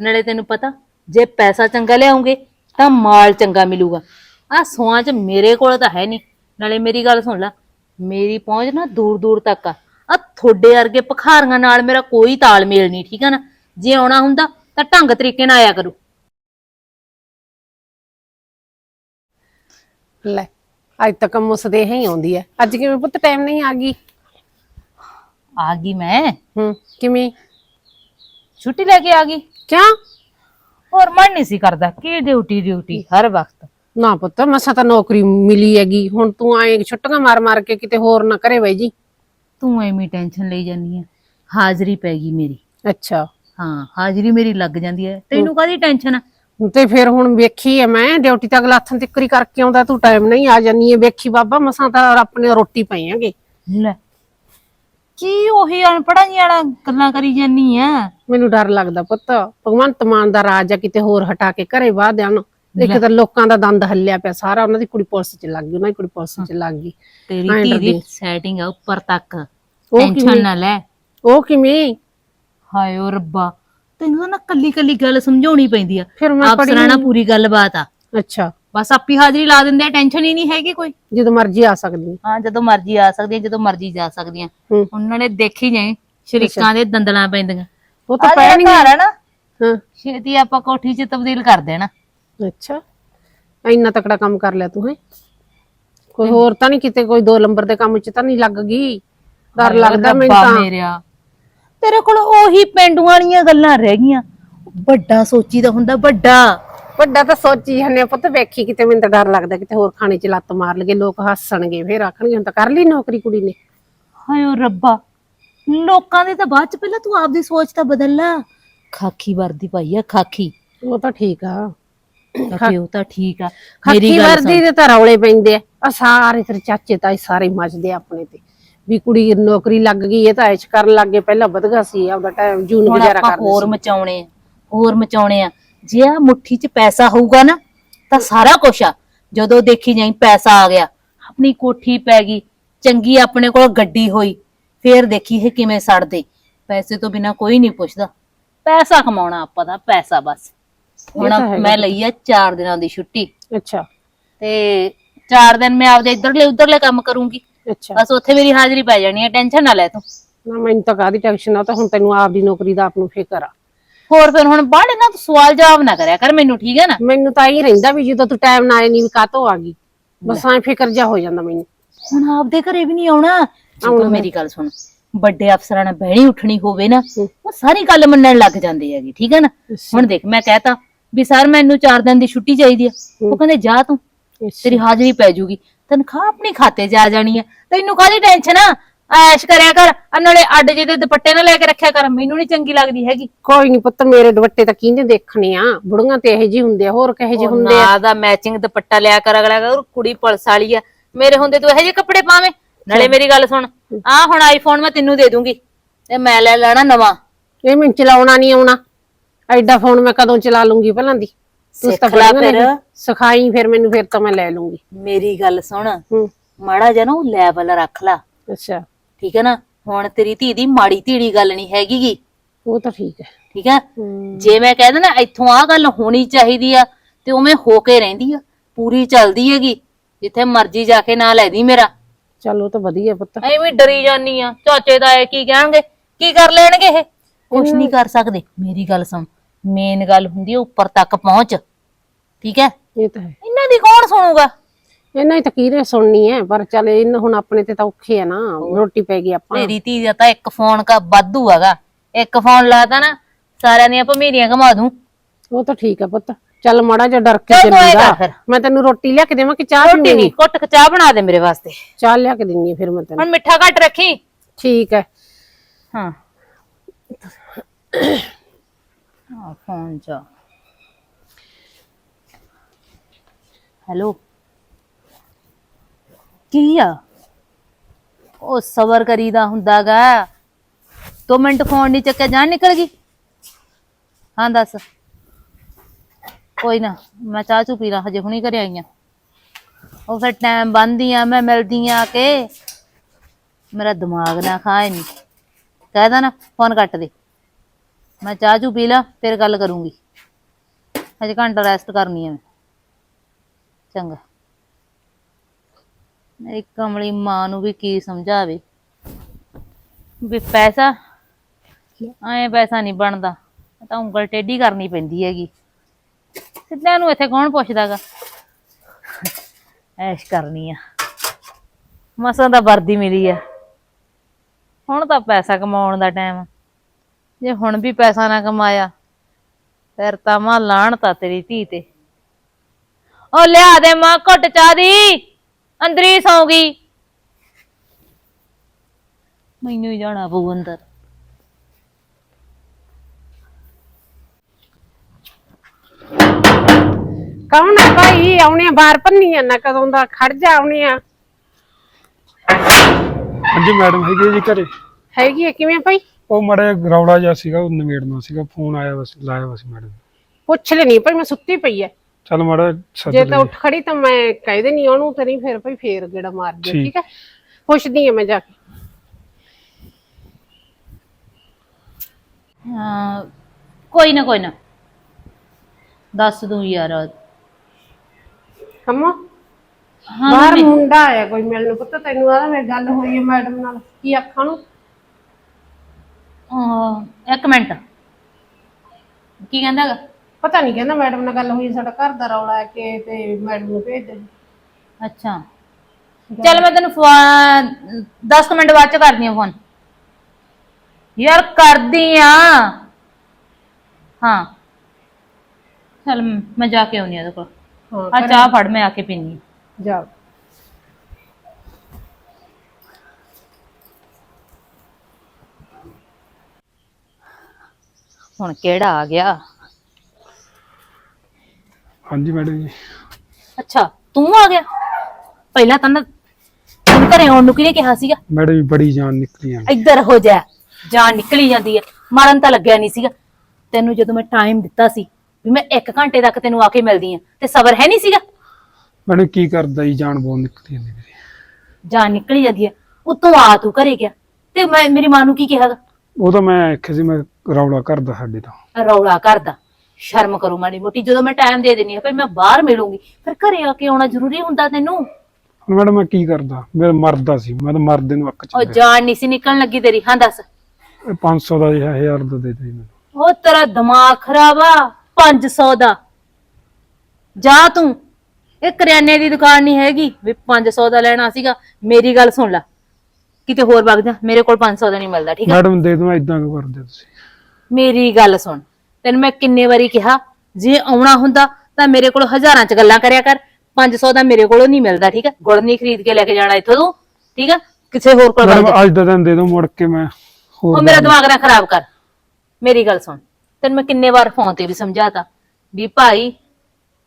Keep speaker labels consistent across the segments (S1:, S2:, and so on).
S1: ਨਾਲੇ ਤੈਨੂੰ ਪਤਾ ਜੇ ਪੈਸਾ ਚੰਗਾ ਲਿਆਉਂਗੇ ਤਾਂ ਮਾਲ ਚੰਗਾ ਮਿਲੂਗਾ। ਆ ਸੋਆਂ ਚ ਮੇਰੇ ਕੋਲ ਤਾਂ ਹੈ ਨਹੀਂ। ਨਾਲੇ ਮੇਰੀ ਗੱਲ ਸੁਣ ਲੈ ਮੇਰੀ ਪਹੁੰਚ ਨਾ ਦੂਰ ਦੂਰ ਤੱਕ ਆ। ਆ ਤੁਹਾਡੇ ਵਰਗੇ ਭਖਾਰੀਆਂ ਨਾਲ ਮੇਰਾ ਕੋਈ ਤਾਲਮੇਲ ਨਹੀਂ ਠੀਕ ਆ ਨਾ? ਜੇ ਆਉਣਾ ਹੁੰਦਾ ਤਾਂ ਢੰਗ ਤਰੀਕੇ ਨਾਲ ਆਇਆ ਕਰੂ।
S2: ਲੈ ਅੱਜ ਤੱਕ ਮੁਸਦੇ ਹੀ ਆਉਂਦੀ ਐ ਅੱਜ ਕਿਵੇਂ ਪੁੱਤ ਟਾਈਮ ਨਹੀਂ ਆ ਗਈ?
S1: ਆ ਗਈ ਮੈਂ?
S2: ਹੂੰ ਕਿਵੇਂ?
S1: ਛੁੱਟੀ ਲੈ ਕੇ ਆ ਗਈ।
S2: ਕਿਉਂ?
S1: ਹੋਰ ਮਨ ਨਹੀਂ ਸੀ ਕਰਦਾ ਕੀ ਡਿਊਟੀ ਡਿਊਟੀ ਹਰ ਵਕਤ।
S2: ਨਾ ਪੁੱਤ ਮਸਾ ਤਾਂ ਨੌਕਰੀ ਮਿਲੀ ਹੈਗੀ। ਹੁਣ ਤੂੰ ਆਏ ਛੁੱਟੀਆਂ ਮਾਰ ਮਾਰ ਕੇ ਕਿਤੇ ਹੋਰ ਨਾ ਕਰੇ ਬਾਈ ਜੀ।
S1: ਤੂੰ ਐਵੇਂ ਟੈਨਸ਼ਨ ਲਈ ਜਾਂਦੀ ਆ ਹਾਜ਼ਰੀ ਪੈ ਗਈ ਮੇਰੀ।
S2: ਅੱਛਾ।
S1: ਹਾਂ ਹਾਜ਼ਰੀ ਮੇਰੀ ਲੱਗ ਜਾਂਦੀ ਹੈ ਤੈਨੂੰ ਕਾਦੀ ਟੈਨਸ਼ਨ ਆ?
S2: ਤੇ ਫਿਰ ਹੁਣ ਵੇਖੀ ਐ ਮੈਂ ਡਿਊਟੀ ਤਾਂ ਅਗਲਾ ਹੱਥਾਂ ਤਿੱਕਰੀ ਕਰਕੇ ਆਉਂਦਾ ਤੂੰ ਟਾਈਮ ਨਹੀਂ ਆ ਜਾਨੀ ਐ। ਵੇਖੀ ਬਾਬਾ ਮਸਾਂ ਤਾਂ ਆਪਣੇ ਰੋਟੀ ਪਈ ਹੈਗੇ।
S1: ਲੈ ਕੀ ਉਹੀ ਅਨਪੜਾਂ ਜਿਹਾ ਗੱਲਾਂ ਕਰੀ ਜਾਨੀ ਆ
S2: ਮੈਨੂੰ ਡਰ ਲੱਗਦਾ ਪੁੱਤ। ਭਗਵੰਤ ਮਾਨ ਦਾ ਰਾਜ ਆ ਕਿਤੇ ਹੋਰ ਹਟਾ ਕੇ ਘਰੇ ਵਾਹ ਦੇਣ। ਇੱਕ ਤਾਂ ਲੋਕਾਂ ਦਾ ਦੰਦ ਹੱਲਿਆ ਪਿਆ ਸਾਰਾ ਉਹਨਾਂ ਦੀ ਕੁੜੀ ਪੁਲਿਸ 'ਚ ਲੱਗ ਗਈ ਉਹਨਾਂ ਦੀ ਕੁੜੀ ਪੁਲਿਸ 'ਚ ਲੱਗ ਗਈ।
S1: ਤੇਰੀ ਧੀ ਦੀ
S2: ਡਰਦੀ।
S1: ਸੈਟਿੰਗ ਆ ਉੱਪਰ ਤੱਕ। ਟੈਨਸ਼ਨ
S2: ਕਿਵੇਂ?
S1: ਨਾ ਲੈ।
S2: ਉਹ ਕਿਵੇਂ?
S1: ਹਾਏ ਓ ਰੱਬਾ ਤੈਨੂੰ ਤਾਂ ਨਾ ਕੱਲੀ ਕੱਲੀ ਗੱਲ ਸਮਝਾਉਣੀ ਪੈਂਦੀ ਆ।
S2: ਫਿਰ ਮੈਂ ਪੜੀ
S1: ਅਫਸਰਾਂ ਨਾਲ ਪੂਰੀ ਗੱਲਬਾਤ ਆ।
S2: ਅੱਛਾ।
S1: ਬਸ ਆਪੀ ਹਾਜ਼ਰੀ ਲਾ ਦਿੰਦੇ ਆ ਟੈਨਸ਼ਨ ਹੀ ਨਹੀਂ ਹੈਗੀ ਕੋਈ।
S2: ਜਦੋਂ ਮਰਜ਼ੀ ਆ ਸਕਦੀ ਹੈ।
S1: ਹਾਂ ਜਦੋਂ ਮਰਜ਼ੀ ਆ ਸਕਦੀਆਂ ਜਦੋਂ ਮਰਜ਼ੀ ਜਾ ਸਕਦੀਆਂ
S2: ਹੂੰ।
S1: ਉਹਨਾਂ ਨੇ ਦੇਖੀ ਜਾਏ ਸ਼ਰੀਕਾਂ ਦੇ ਦੰਦਲਾਂ ਪੈਂਦੀਆਂ।
S2: ਉਹ ਤਾਂ ਪੈ
S1: ਜਿਹੜਾ ਘਰ ਆ ਨਾ
S2: ਹਾਂ।
S1: ਛੇਤੀ ਆਪਾਂ ਕੋਠੀ 'ਚ ਤਬਦੀਲ ਕਰ ਦੇਣਾ।
S2: ਅੱਛਾ। ਇੰਨਾ ਤਕੜਾ ਕੰਮ ਕਰ ਲਿਆ ਤੂੰ ਹੈ। ਕੋਈ ਹੋਰ ਤਾਂ ਨਹੀਂ ਕਿਤੇ ਕੋਈ ਦੋ ਨੰਬਰ ਦੇ ਕੰਮ 'ਚ ਤਾਂ ਨਹੀਂ ਲੱਗ ਗਈ। ਡਰ ਲੱਗਦਾ ਮੈਨੂੰ ਤਾਂ।
S1: ਮੇਰਿਆ। ਤੇਰੇ ਕੋਲ ਉਹੀ ਪਿੰਡੂਆਂ ਵਾਲੀਆਂ ਗੱਲਾਂ ਰਹਿ ਗਈਆਂ। ਵੱਡਾ ਸੋਚੀਦਾ ਹੁੰਦਾ ਵੱਡਾ।
S2: ਵੱਡਾ ਤਾਂ ਸੋਚੀ ਹਨੇ ਪੁੱਤ ਵੇਖੀ ਕਿਤੇ ਮੈਨੂੰ ਤਾਂ ਡਰ ਲੱਗਦਾ ਕਿਤੇ ਹੋਰ ਖਾਣੇ 'ਚ ਲੱਤ ਮਾਰ ਲਗੇ ਲੋਕ ਹੱਸਣਗੇ ਫੇਰ ਆਖਣਗੇ ਹੁਣ ਤਾਂ ਕਰ ਲਈ ਨੌਕਰੀ ਕੁੜੀ ਨੇ।
S1: ਹਾਏ ਓ ਰੱਬਾ ਲੋਕਾਂ ਦੇ ਤਾਂ ਬਾਅਦ ਚ ਪਹਿਲਾਂ ਤੂੰ ਆਪਦੀ ਸੋਚ ਤਾਂ ਬਦਲ ਲੈ। ਖਾਕੀ ਵਰਦੀ ਪਾਈ ਆ ਖਾਕੀ
S2: ਉਹ ਤਾਂ ਠੀਕ ਆ।
S1: ਖਾਕੀ ਉਹ ਤਾਂ ਠੀਕ ਆ। ਮੇਰੀ ਗੱਲ
S2: ਵਰਦੀ ਦੇ ਤਾਂ ਰੌਲੇ ਪੈਂਦੇ ਆ। ਸਾਰੇ ਤੇਰੇ ਚਾਚੇ ਤਾਏ ਸਾਰੇ ਮੱਚਦੇ ਆਪਣੇ ਤੇ। ਵੀ ਕੁੜੀ ਨੌਕਰੀ ਲੱਗ ਗਈ ਇਹ ਤਾਂ ਐਸ਼ ਕਰਨ ਲੱਗੇ ਪਹਿਲਾਂ ਵਧਗਾ ਸੀ ਆਪਦਾ ਟਾਈਮ ਜੂਨ ਗੁਜ਼ਾਰਾ ਕਰਦੇ
S1: ਹੋਰ ਮਚਾਉਣੇ ਆ ਹੋਰ ਮਚਾਉਣੇ ਆ। ਜੇ ਆ ਮੁੱਠੀ 'ਚ ਪੈਸਾ ਹੋਊਗਾ ਨਾ ਤਾਂ ਸਾਰਾ ਕੁਝ ਆ। ਜਦੋਂ ਦੇਖੀ ਜਾਈ ਪੈਸਾ ਆ ਗਿਆ ਆਪਣੀ ਕੋਠੀ ਪੈ ਗਈ ਚੰਗੀ ਆਪਣੇ ਕੋਲ ਗੱਡੀ ਹੋਈ ਫੇਰ ਦੇਖੀ ਇਹ ਕਿਵੇਂ ਸੜਦੇ। ਪੈਸੇ ਤੋਂ ਬਿਨਾ ਕੋਈ ਨਹੀਂ ਪੁੱਛਦਾ। ਪੈਸਾ ਕਮਾਉਣਾ ਆਪਾਂ ਦਾ ਪੈਸਾ ਬਸ। ਹੁਣ ਮੈਂ ਲਈ ਆ 4 ਦਿਨਾਂ ਦੀ ਛੁੱਟੀ।
S2: ਅੱਛਾ।
S1: ਤੇ 4 ਦਿਨ ਮੈਂ ਆਪਦੇ ਇੱਧਰਲੇ ਉੱਧਰਲੇ ਕੰਮ ਕਰੂੰਗੀ।
S2: ਅੱਛਾ।
S1: ਬਸ ਉੱਥੇ ਮੇਰੀ ਹਾਜ਼ਰੀ ਪੈ ਜਾਣੀ ਹੈ ਟੈਨਸ਼ਨ ਨਾ ਲੈ ਤੂੰ।
S2: ਨਾ ਮੈਨੂੰ ਤਾਂ ਕਾਹਦੀ ਟੈਨਸ਼ਨ ਆ ਤਾਂ ਹੁਣ ਤੈਨੂੰ ਆਪਦੀ ਨੌਕਰੀ ਦਾ ਆਪ ਨੂੰ ਫਿਕਰ ਆ।
S1: ਹੋਰ ਫਿਰ ਹੁਣ ਬਾਹਲੇ ਨਾ ਤੂੰ ਸਵਾਲ ਜਵਾਬ ਨਾ ਕਰਿਆ ਕਰ ਮੈਨੂੰ ਠੀਕ ਹੈ ਨਾ?
S2: ਮੈਨੂੰ ਤਾਂ ਇਹ ਰਹਿੰਦਾ ਵੀ ਜਦੋਂ ਤੂੰ ਟਾਈਮ ਨਾਲ ਨਹੀਂ ਵੀ ਕਾਤੋਂ ਆ ਗਈ। ਬਸ ਐ ਫਿਕਰ ਜਾ ਹੋ ਜਾਂਦਾ ਮੈਨੂੰ।
S1: ਹੁਣ ਆਪਦੇ ਘਰੇ ਵੀ ਨਹੀਂ ਆਉਣਾ। ਜਦੋਂ ਮੇਰੀ ਗੱਲ ਸੁਣ। ਵੱਡੇ ਅਫਸਰਾਂ ਨਾਲ ਬਹਿਣੀ ਉੱਠਣੀ ਹੋਵੇ ਨਾ ਉਹ ਸਾਰੀ ਗੱਲ ਮੰਨਣ ਲੱਗ ਜਾਂਦੇ ਹੈਗੇ ਠੀਕ ਹੈ ਨਾ? ਹੁਣ ਦੇਖ ਮੈਂ ਕਹਤਾ ਵੀ ਸਰ ਮੈਨੂੰ 4 ਦਿਨ ਦੀ ਛੁੱਟੀ ਚਾਹੀਦੀ ਆ। ਉਹ ਕਹਿੰਦੇ ਜਾ ਤੂੰ ਤੇਰੀ ਹਾਜ਼ਰੀ ਪੈ ਜੂਗੀ। ਤਨਖਾਹ ਆਪਣੇ ਖਾਤੇ 'ਚ ਆ ਜਾਣੀ ਆ। ਤੈਨੂੰ ਕਾਹਦੀ ਟੈਨਸ਼ਨ ਆ? ਐਸ਼ ਕਰਿਆ ਕਰ ਆ ਨਾਲੇ ਅੱਡ ਜਿਹੇ ਦੁਪੱਟੇ ਨਾ ਲੈ ਕੇ ਰੱਖਿਆ ਕਰ ਮੈਨੂੰ ਨਹੀਂ ਚੰਗੀ ਲੱਗਦੀ ਹੈਗੀ।
S2: ਕੋਈ ਨਹੀਂ ਪੁੱਤ ਮੇਰੇ ਦੁਪੱਟੇ ਤਾਂ ਕਿਹਨੇ ਦੇਖਣੇ ਆ ਬੁੜੀਆਂ ਤੇ ਇਹੋ ਜਿਹੀ ਹੁੰਦੇ ਆ ਹੋਰ ਕਹੇ ਜਿਹੇ ਹੁੰਦੇ ਆ?
S1: ਨਾ ਦਾ ਮੈਚਿੰਗ ਦੁਪੱਟਾ ਲਿਆ ਕਰ ਅਗਲਾ ਕਹੇ, ਕੁੜੀ ਪੁਲਿਸ ਵਾਲੀ ਆ ਮੇਰੇ ਹੁੰਦੇ ਤੂੰ ਇਹੋ ਜਿਹੇ ਕੱਪੜੇ ਪਾਵੇਂ? ਨਾਲੇ ਮੇਰੀ ਗੱਲ ਸੁਣ ਆ ਹੁਣ ਆਈਫੋਨ ਮੈਂ ਤੈਨੂੰ ਦੇ ਦੂੰਗੀ ਤੇ ਮੈਂ ਲੈ ਲੈਣਾ ਨਵਾਂ।
S2: ਇਹ ਮੈਨੂੰ ਚਲਾਉਣਾ ਨਹੀਂ ਆਉਣਾ ਐਡਾ ਫੋਨ ਮੈਂ ਕਦੋਂ ਚਲਾ ਲੂੰਗੀ ਪਹਿਲਾਂ ਦੀ? ਤੂੰ ਤਾਂ
S1: ਲੈ ਫਿਰ।
S2: ਸਿਖਾਈ ਫਿਰ ਮੈਨੂੰ ਫਿਰ ਤਾਂ ਮੈਂ ਲੈ ਲੂੰਗੀ।
S1: ਮੇਰੀ ਗੱਲ ਸੁਣ
S2: ਹੂੰ।
S1: ਮਾੜਾ ਜਿਹਾ ਨਾ ਲੈਵਲ ਰੱਖ ਲਾ।
S2: ਅੱਛਾ।
S1: ਠੀਕ ਹੈ ਨਾ? ਹੁਣ ਤੇਰੀ ਧੀ ਦੀ ਮਾੜੀ ਧੀੜੀ ਗੱਲ ਨਹੀਂ ਹੈਗੀਗੀ
S2: ਉਹ ਤਾਂ ਠੀਕ ਹੈ।
S1: ਠੀਕ ਹੈ? ਜੇ ਮੈਂ ਕਹਿ ਨਾ ਇੱਥੋਂ ਆ ਗੱਲ ਹੋਣੀ ਚਾਹੀਦੀ ਆ ਤੇ ਉਵੇਂ ਹੋ ਕੇ ਰਹਿੰਦੀ ਆ ਪੂਰੀ ਚੱਲਦੀ ਹੈਗੀ। ਜਿੱਥੇ ਮਰਜ਼ੀ ਜਾ ਕੇ ਨਾ ਲੈ ਦੀ ਮੇਰਾ।
S2: ਚੱਲ ਉਹ ਤਾਂ ਵਧੀਆ ਪੁੱਤ।
S1: ਐਵੇਂ ਡਰੀ ਜਾਨੀ ਆ। ਚਾਚੇ ਤਾਏ ਕੀ ਕਹਿਣਗੇ? ਕੀ ਕਰ ਲੈਣਗੇ ਇਹ? ਕੁਛ ਨਹੀਂ ਕਰ ਸਕਦੇ। ਮੇਰੀ ਗੱਲ ਸੁਣ। ਮੇਨ ਗੱਲ ਹੁੰਦੀ ਆ ਉੱਪਰ ਤੱਕ ਪਹੁੰਚ। ਠੀਕ ਹੈ?
S2: ਇਹ ਤਾਂ ਹੈ।
S1: ਇਹਨਾਂ ਦੀ ਕੌਣ ਸੁਣੂਗਾ?
S2: ਇਹਨਾਂ ਹੀ ਤਾਂ ਸੁਣਨੀ ਹੈ ਪਰ ਚੱਲ ਇਹਨਾਂ ਹੁਣ ਆਪਣੇ ਤੇ ਤਾਂ ਔਖੇ ਆ ਨਾ ਰੋਟੀ ਪੈ ਗਈ ਆਪਾਂ।
S1: ਤੇਰੀ ਧੀ ਦਾ ਤਾਂ ਇੱਕ ਫੋਨ ਕਾ ਵਾਧੂ ਹੈਗਾ। ਇੱਕ ਫੋਨ ਲਾਤਾ ਨਾ ਸਾਰਿਆਂ ਦੀਆਂ ਭਮੀਰੀਆਂ ਘਮਾ ਦੂੰ।
S2: ਉਹ ਤਾਂ ਠੀਕ ਹੈ ਪੁੱਤ। ਚੱਲ ਮਾੜਾ ਜਿਹਾ ਡਰ ਕੇ
S1: ਚੱਲ ਤੂੰ ਫਿਰ।
S2: ਮੈਂ ਤੈਨੂੰ ਰੋਟੀ ਲਿਆ ਕੇ ਦੇਵਾਂ ਕਿ ਚਾਹ
S1: ਰੋਟੀ ਨਹੀਂ ਕੁੱਟ ਕੇ ਚਾਹ ਬਣਾ ਦੇ ਮੇਰੇ ਵਾਸਤੇ।
S2: ਚਾਹ ਲਿਆ ਕੇ ਦਿੰਨੀ ਆ ਫਿਰ ਮੈਂ ਤੈਨੂੰ।
S1: ਹੁਣ ਮਿੱਠਾ ਘੱਟ ਰੱਖੀ।
S2: ਠੀਕ ਹੈ।
S1: ਹਾਂ। ਹਾਂ ਫੋਨ ਚ। ਹੈਲੋ ਕੀ ਆ? ਉਹ ਸਬਰ ਕਰੀਦਾ ਹੁੰਦਾਗਾ। 2 ਮਿੰਟ ਫੋਨ ਨਹੀਂ ਚੱਕਿਆ, ਜਾਨ ਨਿਕਲ ਗਈ। ਹਾਂ, ਦੱਸ। ਕੋਈ ਨਾ, ਮੈਂ ਚਾਹ ਚੂ ਪੀ ਲਾ, ਹਜੇ ਹੁਣੀ ਘਰੇ ਆਈ ਆਂ। ਉਹ ਫਿਰ ਟਾਈਮ ਬੰਦੀ ਆ, ਮੈਂ ਮਿਲਦੀ ਆ ਕੇ। ਮੇਰਾ ਦਿਮਾਗ ਨਾ ਖਾਏ ਨਹੀਂ ਕਹਿਦਾ ਨਾ, ਫੋਨ ਕੱਟ ਦੇ। ਮੈਂ ਚਾਹ ਚੂ ਪੀ ਲਾ, ਫਿਰ ਗੱਲ ਕਰੂੰਗੀ। ਹਜੇ ਘੰਟਾ ਰੈਸਟ ਕਰਨੀ ਆ ਮੈਂ। ਚੰਗਾ। ਇੱਕ ਕਮਲੀ ਮਾਂ ਨੂੰ ਵੀ ਕੀ ਸਮਝਾਵੇ? ਵੀ ਪੈਸਾ? ਐ ਪੈਸਾ ਨਹੀਂ ਬਣਦਾ। ਤਾਂ ਉਂਗਲ ਟੇਢੀ ਕਰਨੀ ਪੈਂਦੀ ਹੈਗੀ। ਸਿੱਧਿਆਂ ਨੂੰ ਇੱਥੇ ਕੌਣ ਪੁੱਛਦਾਗਾ? ਐਸ਼ ਕਰਨੀ ਆ। ਮਸਾਂ ਦਾ ਵਰਦੀ ਮਿਲੀ ਆ। ਹੁਣ ਤਾਂ ਪੈਸਾ ਕਮਾਉਣ ਦਾ ਟਾਈਮ। ਜੇ ਹੁਣ ਵੀ ਪੈਸਾ ਨਾ ਕਮਾਇਆ, ਫਿਰ ਤਾਂ ਮਾਂ ਲਾਣ ਲਾਹਣਤਾ ਤੇਰੀ ਧੀ ਤੇ। ਉਹ ਲਿਆ ਦੇ ਮਾਂ ਘੁੱਟ ਚਾਹ ਦੀ। ਅੰਦਰ ਹੀ ਸੌਂ ਗਈ ਮੈਨੂੰ ਹੀ ਜਾਣਾ ਪਊ ਅੰਦਰ।
S3: ਕੌਣ ਆ ਭਾਈ? ਆਉਣੇ ਬਾਹਰ ਪੰਨੀ ਆ ਨਾ ਕਦੋਂ ਦਾ ਖੜ ਜਾ ਆਉਣੇ ਆ।
S4: ਹਾਂਜੀ ਮੈਡਮ ਹੈਗੀ ਹੈ ਜੀ ਘਰੇ।
S3: ਹੈਗੀ ਆ ਕਿਵੇਂ ਭਾਈ?
S4: ਉਹ ਮੜਾ ਗਰੌੜਾ ਜਿਹਾ ਸੀਗਾ ਉਹ ਨਿਬੇੜਨਾ ਸੀਗਾ ਫੋਨ ਆਇਆ ਬਸ ਲਾਇਆ ਬਸ ਮੈਡਮ।
S3: ਪੁੱਛ ਲੈਣੀ ਭਾਈ ਮੈਂ ਸੁੱਤੀ ਪਈ ਐ
S4: ਚੱਲ ਮੜਾ ਸੱਦ
S3: ਜੇ ਤਾਂ ਉੱਠ ਖੜੀ ਤਾਂ ਮੈਂ ਕਹਿ ਦੇਣੀ ਉਹਨੂੰ ਤੇ ਨਹੀਂ ਫਿਰ ਭਾਈ ਫੇਰ ਗੇੜਾ ਮਾਰ ਦਿਓ
S4: ਠੀਕ।
S3: ਠੀਕ ਹੈ? ਪੁੱਛਦੀ ਆ ਮੈਂ ਜਾ ਕੇ।
S1: ਹਾਂ ਕੋਈ ਨਾ ਕੋਈ ਨਾ। ਦੱਸ ਦੂੰ ਯਾਰ।
S3: ਕੰਮੋ?
S1: ਹਾਂ
S3: ਬਾਹਰ
S1: ਮੰਮੀ।
S3: ਮੁੰਡਾ ਆਇਆ ਕੋਈ ਮਿਲਣ ਪੁੱਤ ਤੈਨੂੰ ਆਦਾ ਮੇਰੀ ਗੱਲ ਹੋਈ ਹੈ ਮੈਡਮ ਨਾਲ ਕੀ ਆਖਾਂ ਨੂੰ?
S1: ਅਹ, ਇੱਕ ਮਿੰਟ। ਕੀ ਕਹਿੰਦਾ?
S3: ਪਤਾ ਨਹੀਂ ਕਹਿੰਦਾ ਮੈਡਮ ਨਾਲ ਗੱਲ ਹੋਈ ਸਾਡਾ ਘਰ ਦਾ ਰੌਲਾ ਹੈ ਕਿ ਤੇ ਮੈਡਮ ਨੂੰ ਭੇਜ ਦੇ।
S1: ਅੱਛਾ। ਚੱਲ ਮੈਂ ਤੈਨੂੰ 10 ਮਿੰਟ ਬਾਅਦ ਚ ਕਰਦੀ ਆ ਫੋਨ ਯਾਰ ਕਰਦੀ ਆ। ਹਾਂ। ਚੱਲ ਮੈਂ ਜਾ ਕੇ ਆਉਣੀ ਆ
S3: ਹਾਂ
S1: ਆ ਚਾਹ ਫੜ ਮੈਂ ਆ ਕੇ ਪੀਣੀ
S3: ਜਾ।
S1: ਹੁਣ ਕਿਹੜਾ ਆ ਗਿਆ?
S4: ਹਾਂਜੀ ਮੈਡਮ ਜੀ।
S1: ਅੱਛਾ ਤੂੰ ਆ ਗਿਆ? ਪਹਿਲਾਂ ਤਾਂ ਨਾ ਤੈਨੂੰ ਘਰੇ ਆਉਣ ਨੂੰ ਕਿਹਨੇ ਕਿਹਾ ਸੀਗਾ?
S4: ਮੈਡਮ ਜੀ ਬੜੀ ਜਾਨ ਨਿਕਲੀ ਆ।
S1: ਇੱਧਰ ਹੋ ਜਾ ਜਾਨ ਨਿਕਲੀ ਜਾਂਦੀ ਹੈ ਮਰਨ ਤਾਂ ਲੱਗਿਆ ਨਹੀਂ ਸੀਗਾ। ਤੈਨੂੰ ਜਦੋਂ ਮੈਂ ਟਾਈਮ ਦਿੱਤਾ ਸੀ ਵੀ ਮੈਂ 1 ਘੰਟੇ ਤੱਕ ਤੈਨੂੰ ਆ ਕੇ ਮਿਲਦੀ ਆ ਤੇ ਸਬਰ ਹੈ ਨਹੀਂ ਸੀਗਾ?
S4: ਮੈਡਮ ਕੀ ਕਰਦਾ ਜੀ ਜਾਨ ਬਹੁਤ ਨਿਕਲੀ ਜਾਂਦੀ ਮੇਰੀ।
S1: ਜਾਨ ਨਿਕਲੀ ਜਾਂਦੀ ਹੈ ਉਤੋਂ ਆ ਤੂੰ ਘਰੇ ਗਿਆ ਤੇ ਮੈਂ ਮੇਰੀ ਮਾਂ ਨੂੰ ਕੀ ਕਿਹਾਗਾ?
S4: ਉਹ ਤਾਂ ਮੈਂ ਆਖਿਆ ਸੀ ਮੈਂ ਰੌਲਾ ਕਰਦਾ ਸਾਡੇ ਤਾਂ।
S1: ਰੌਲਾ ਕਰਦਾ। ਸ਼ਰਮ ਕਰੋ ਮਾੜੀ ਮੋਟੀ ਜਦੋਂ ਮੈਂ ਟਾਈਮ ਦੇ ਦੇਣੀ ਆ ਫਿਰ ਮੈਂ ਬਾਹਰ ਮਿਲੂੰਗੀ। ਫਿਰ ਘਰੇ ਆ ਕੇ ਆਉਣਾ ਜ਼ਰੂਰੀ ਹੁੰਦਾ ਤੈਨੂੰ?
S4: ਹੁਣ ਮੈਡਮ ਮੈਂ ਕੀ ਕਰਦਾ? ਮੇਰਾ ਮਰਦਾ ਸੀ ਮੈਂ ਤਾਂ ਮਰਦੇ ਨੂੰ ਅੱਕ
S1: ਉਹ
S4: ਚ
S1: ਜਾਨ ਨਹੀਂ ਸੀ ਨਿਕਲਣ ਲੱਗੀ ਤੇਰੀ ਹਾਂ ਦੱਸ।
S4: 500 ਦਾ ਜਿਹਾ 1000 ਦਾ ਦੇ ਦੇ ਮੈਨੂੰ।
S1: ਉਹ ਤੇਰਾ ਦਿਮਾਗ ਖਰਾਬ ਆ 500 ਦਾ। ਜਾ ਤੂੰ। ਇਹ ਕਰਿਆਨੇ ਦੀ ਦੁਕਾਨ ਨਹੀਂ ਹੈਗੀ ਵੀ 500 ਦਾ ਲੈਣਾ ਸੀਗਾ। ਮੇਰੀ ਗੱਲ ਸੁਣ ਲੈ। ਕਿਤੇ ਹੋਰ ਵਗ ਜਾ ਮੇਰੇ ਕੋਲ 500 ਦਾ ਨਹੀਂ ਮਿਲਦਾ ਠੀਕ ਆ?
S4: ਮੈਡਮ ਦੇ ਦੂੰ ਇਦਾਂ ਕਿਉਂ ਕਰਦੇ ਹੋ ਤੁਸੀਂ।
S1: ਮੇਰੀ ਗੱਲ ਸੁਣ। ਤੈਨੂੰ ਮੈਂ ਕਿੰਨੇ ਵਾਰੀ ਕਿਹਾ ਜੇ ਆਉਣਾ ਹੁੰਦਾ ਤਾਂ ਮੇਰੇ ਕੋਲ ਹਜ਼ਾਰਾਂ ਚ ਗੱਲਾਂ ਕਰਿਆ ਕਰ 500 ਦਾ ਮੇਰੇ ਕੋਲੋਂ ਨਹੀਂ ਮਿਲਦਾ ਠੀਕ ਹੈ ਗੁੜ ਨਹੀਂ ਖਰੀਦ ਕੇ ਲੈ ਕੇ ਜਾਣਾ ਇੱਥੋਂ ਤੂੰ ਠੀਕ ਹੈ ਕਿਸੇ ਹੋਰ ਕੋਲ ਵਗ
S4: ਮੈਡਮ
S1: ਜਾ
S4: ਅੱਜ ਦਾ ਦਿਨ ਦੇ ਦਿਓ ਮੁੜ ਕੇ ਮੈਂ ਹੋਰ
S1: ਉਹ ਮੇਰਾ ਦਿਮਾਗ ਨਾ ਖਰਾਬ ਕਰ। ਮੇਰੀ ਗੱਲ ਸੁਣ ਤੈਨੂੰ ਮੈਂ ਕਿੰਨੇ ਵਾਰ ਫੋਨ ਤੇ ਵੀ ਸਮਝਾਤਾ ਵੀ ਭਾਈ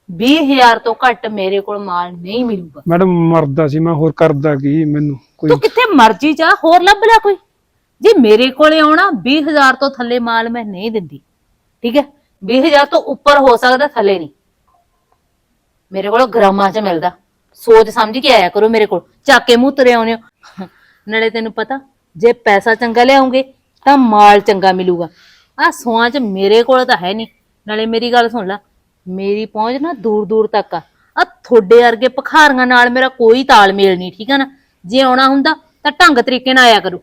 S1: 20000 ਤੋਂ ਘੱਟ ਮੇਰੇ ਕੋਲ ਮਾਲ ਨਹੀਂ ਮਿਲੂਗਾ।
S4: ਮੈਡਮ ਮਰਦਾ ਸੀ ਮੈਂ ਹੋਰ ਕਰਦਾ ਕੀ ਮੈਨੂੰ ਕੋਈ?
S1: ਤੂੰ ਕਿੱਥੇ ਮਰਜ਼ੀ ਜਾ ਹੋਰ ਲੱਭ ਲੈ ਕੋਈ। ਜੇ ਮੇਰੇ ਕੋਲੇ ਆਉਣਾ 20000 ਤੋਂ ਥੱਲੇ ਮਾਲ ਮੈਂ ਨਹੀਂ ਦਿੰਦੀ। ਠੀਕ ਹੈ? 20000 ਤੋਂ ਉੱਪਰ ਹੋ ਸਕਦਾ, ਥੱਲੇ ਨਹੀਂ। ਮੇਰੇ ਕੋਲ ਗ੍ਰਾਮਾਂ 'ਚ ਮਿਲਦਾ। ਸੋਚ ਸਮਝ ਕੇ ਆਇਆ ਕਰੋ ਮੇਰੇ ਕੋਲ। ਚੱਕ ਮੂੰਹ ਤਰੇ ਆਉਨੇ ਹੋ। ਨਾਲੇ ਤੈਨੂੰ ਪਤਾ, ਜੇ ਪੈਸਾ ਚੰਗਾ ਲਿਆਉਂਗੇ, ਤਾਂ ਮਾਲ ਚੰਗਾ ਮਿਲੂਗਾ। ਆ ਸੋਆਂ 'ਚ ਮੇਰੇ ਕੋਲ ਤਾਂ ਹੈ ਨਹੀਂ। ਨਾਲੇ ਮੇਰੀ ਗੱਲ ਸੁਣ ਲੈ, ਮੇਰੀ ਪਹੁੰਚ ਨਾ ਦੂਰ ਦੂਰ ਤੱਕ ਆ। ਆ ਤੁਹਾਡੇ ਵਰਗੇ ਭਖਾਰੀਆਂ ਨਾਲ ਮੇਰਾ ਕੋਈ ਤਾਲਮੇਲ ਨਹੀਂ, ਠੀਕ ਆ ਨਾ? ਜੇ ਆਉਣਾ ਹੁੰਦਾ, ਤਾਂ ਢੰਗ ਤਰੀਕੇ ਨਾਲ ਆਇਆ ਕਰੋ।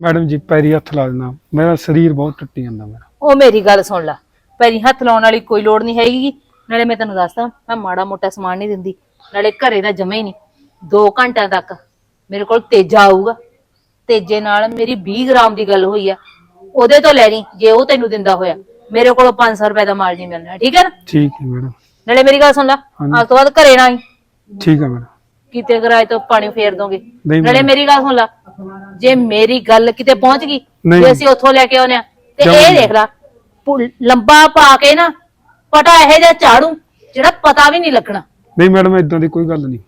S4: ਮੈਡਮ ਜੀ, ਪੈਰੀ ਹੱਥ ਲਾ ਦੇਣਾ। ਮੇਰਾ ਸਰੀਰ ਬਹੁਤ ਟੁੱਟੀ ਜਾਂਦਾ ਮੇਰਾ।
S1: ਉਹ ਮੇਰੀ ਗੱਲ ਸੁਣ ਲੈ। ਪੈਰੀ ਹੱਥ ਲਾਉਣ ਵਾਲੀ ਕੋਈ ਲੋੜ ਨਹੀਂ ਹੈਗੀ। ਨਾਲੇ ਮੈਂ ਤੈਨੂੰ ਦੱਸਦਾ ਮੈਂ ਮਾੜਾ ਮੋਟਾ ਸਮਾਨ ਨਹੀਂ ਦਿੰਦੀ। ਨਾਲੇ ਘਰੇ ਦਾ ਜਮੇ ਹੀ ਨਹੀਂ। 2 ਘੰਟਿਆਂ ਤੱਕ ਮੇਰੇ ਕੋਲ ਤੇਜਾ ਆਊਗਾ। ਤੇਜੇ ਨਾਲ ਮੇਰੀ 20 ਗ੍ਰਾਮ ਦੀ ਗੱਲ ਹੋਈ ਆ। ਉਹਦੇ ਤੋਂ ਲੈ ਲਈ ਜੇ ਉਹ ਤੈਨੂੰ ਦਿੰਦਾ ਹੋਇਆ। ਮੇਰੇ ਕੋਲ 500 ਰੁਪਏ ਦਾ ਮਾਲ ਨਹੀਂ ਮਿਲਣਾ ਠੀਕ ਹੈ ਨਾ?
S4: ਠੀਕ ਹੈ ਮੈਡਮ।
S1: ਨਾਲੇ ਮੇਰੀ ਗੱਲ ਸੁਣ ਲੈ
S4: ਹਾਂਜੀ।
S1: ਅੱਜ ਤੋਂ ਬਾਅਦ ਘਰੇ ਨਾ ਆਈ।
S4: ਠੀਕ ਹੈ ਮੈਡਮ।
S1: ਕਿਤੇ ਕਿਰਾਏ ਤੋਂ ਪਾਣੀ ਫੇਰ ਦੋਗੇ।
S4: ਨਹੀਂ
S1: ਨਾਲੇ
S4: ਮੈਡਮ।
S1: ਮੇਰੀ ਗੱਲ ਸੁਣ ਲੈ ਜੇ ਮੇਰੀ ਗੱਲ ਕਿਤੇ ਪਹੁੰਚ ਗਈ
S4: ਨਹੀਂ।
S1: ਜੇ ਅਸੀਂ ਉੱਥੋਂ ਲੈ ਕੇ ਆਉਨੇ ਆ ਤੇ ਇਹ। ਦੇਖ ਲੈ ਪੁ- ਲੰਬਾ ਪਾ ਕੇ ਨਾ ਪਟਾ ਇਹੋ ਜਿਹਾ ਝਾੜੂ ਜਿਹੜਾ ਪਤਾ ਵੀ ਨਹੀਂ ਲੱਗਣਾ।
S4: ਨਹੀਂ ਮੈਡਮ ਇਦਾਂ ਦੀ ਕੋਈ ਗੱਲ ਨਹੀਂ।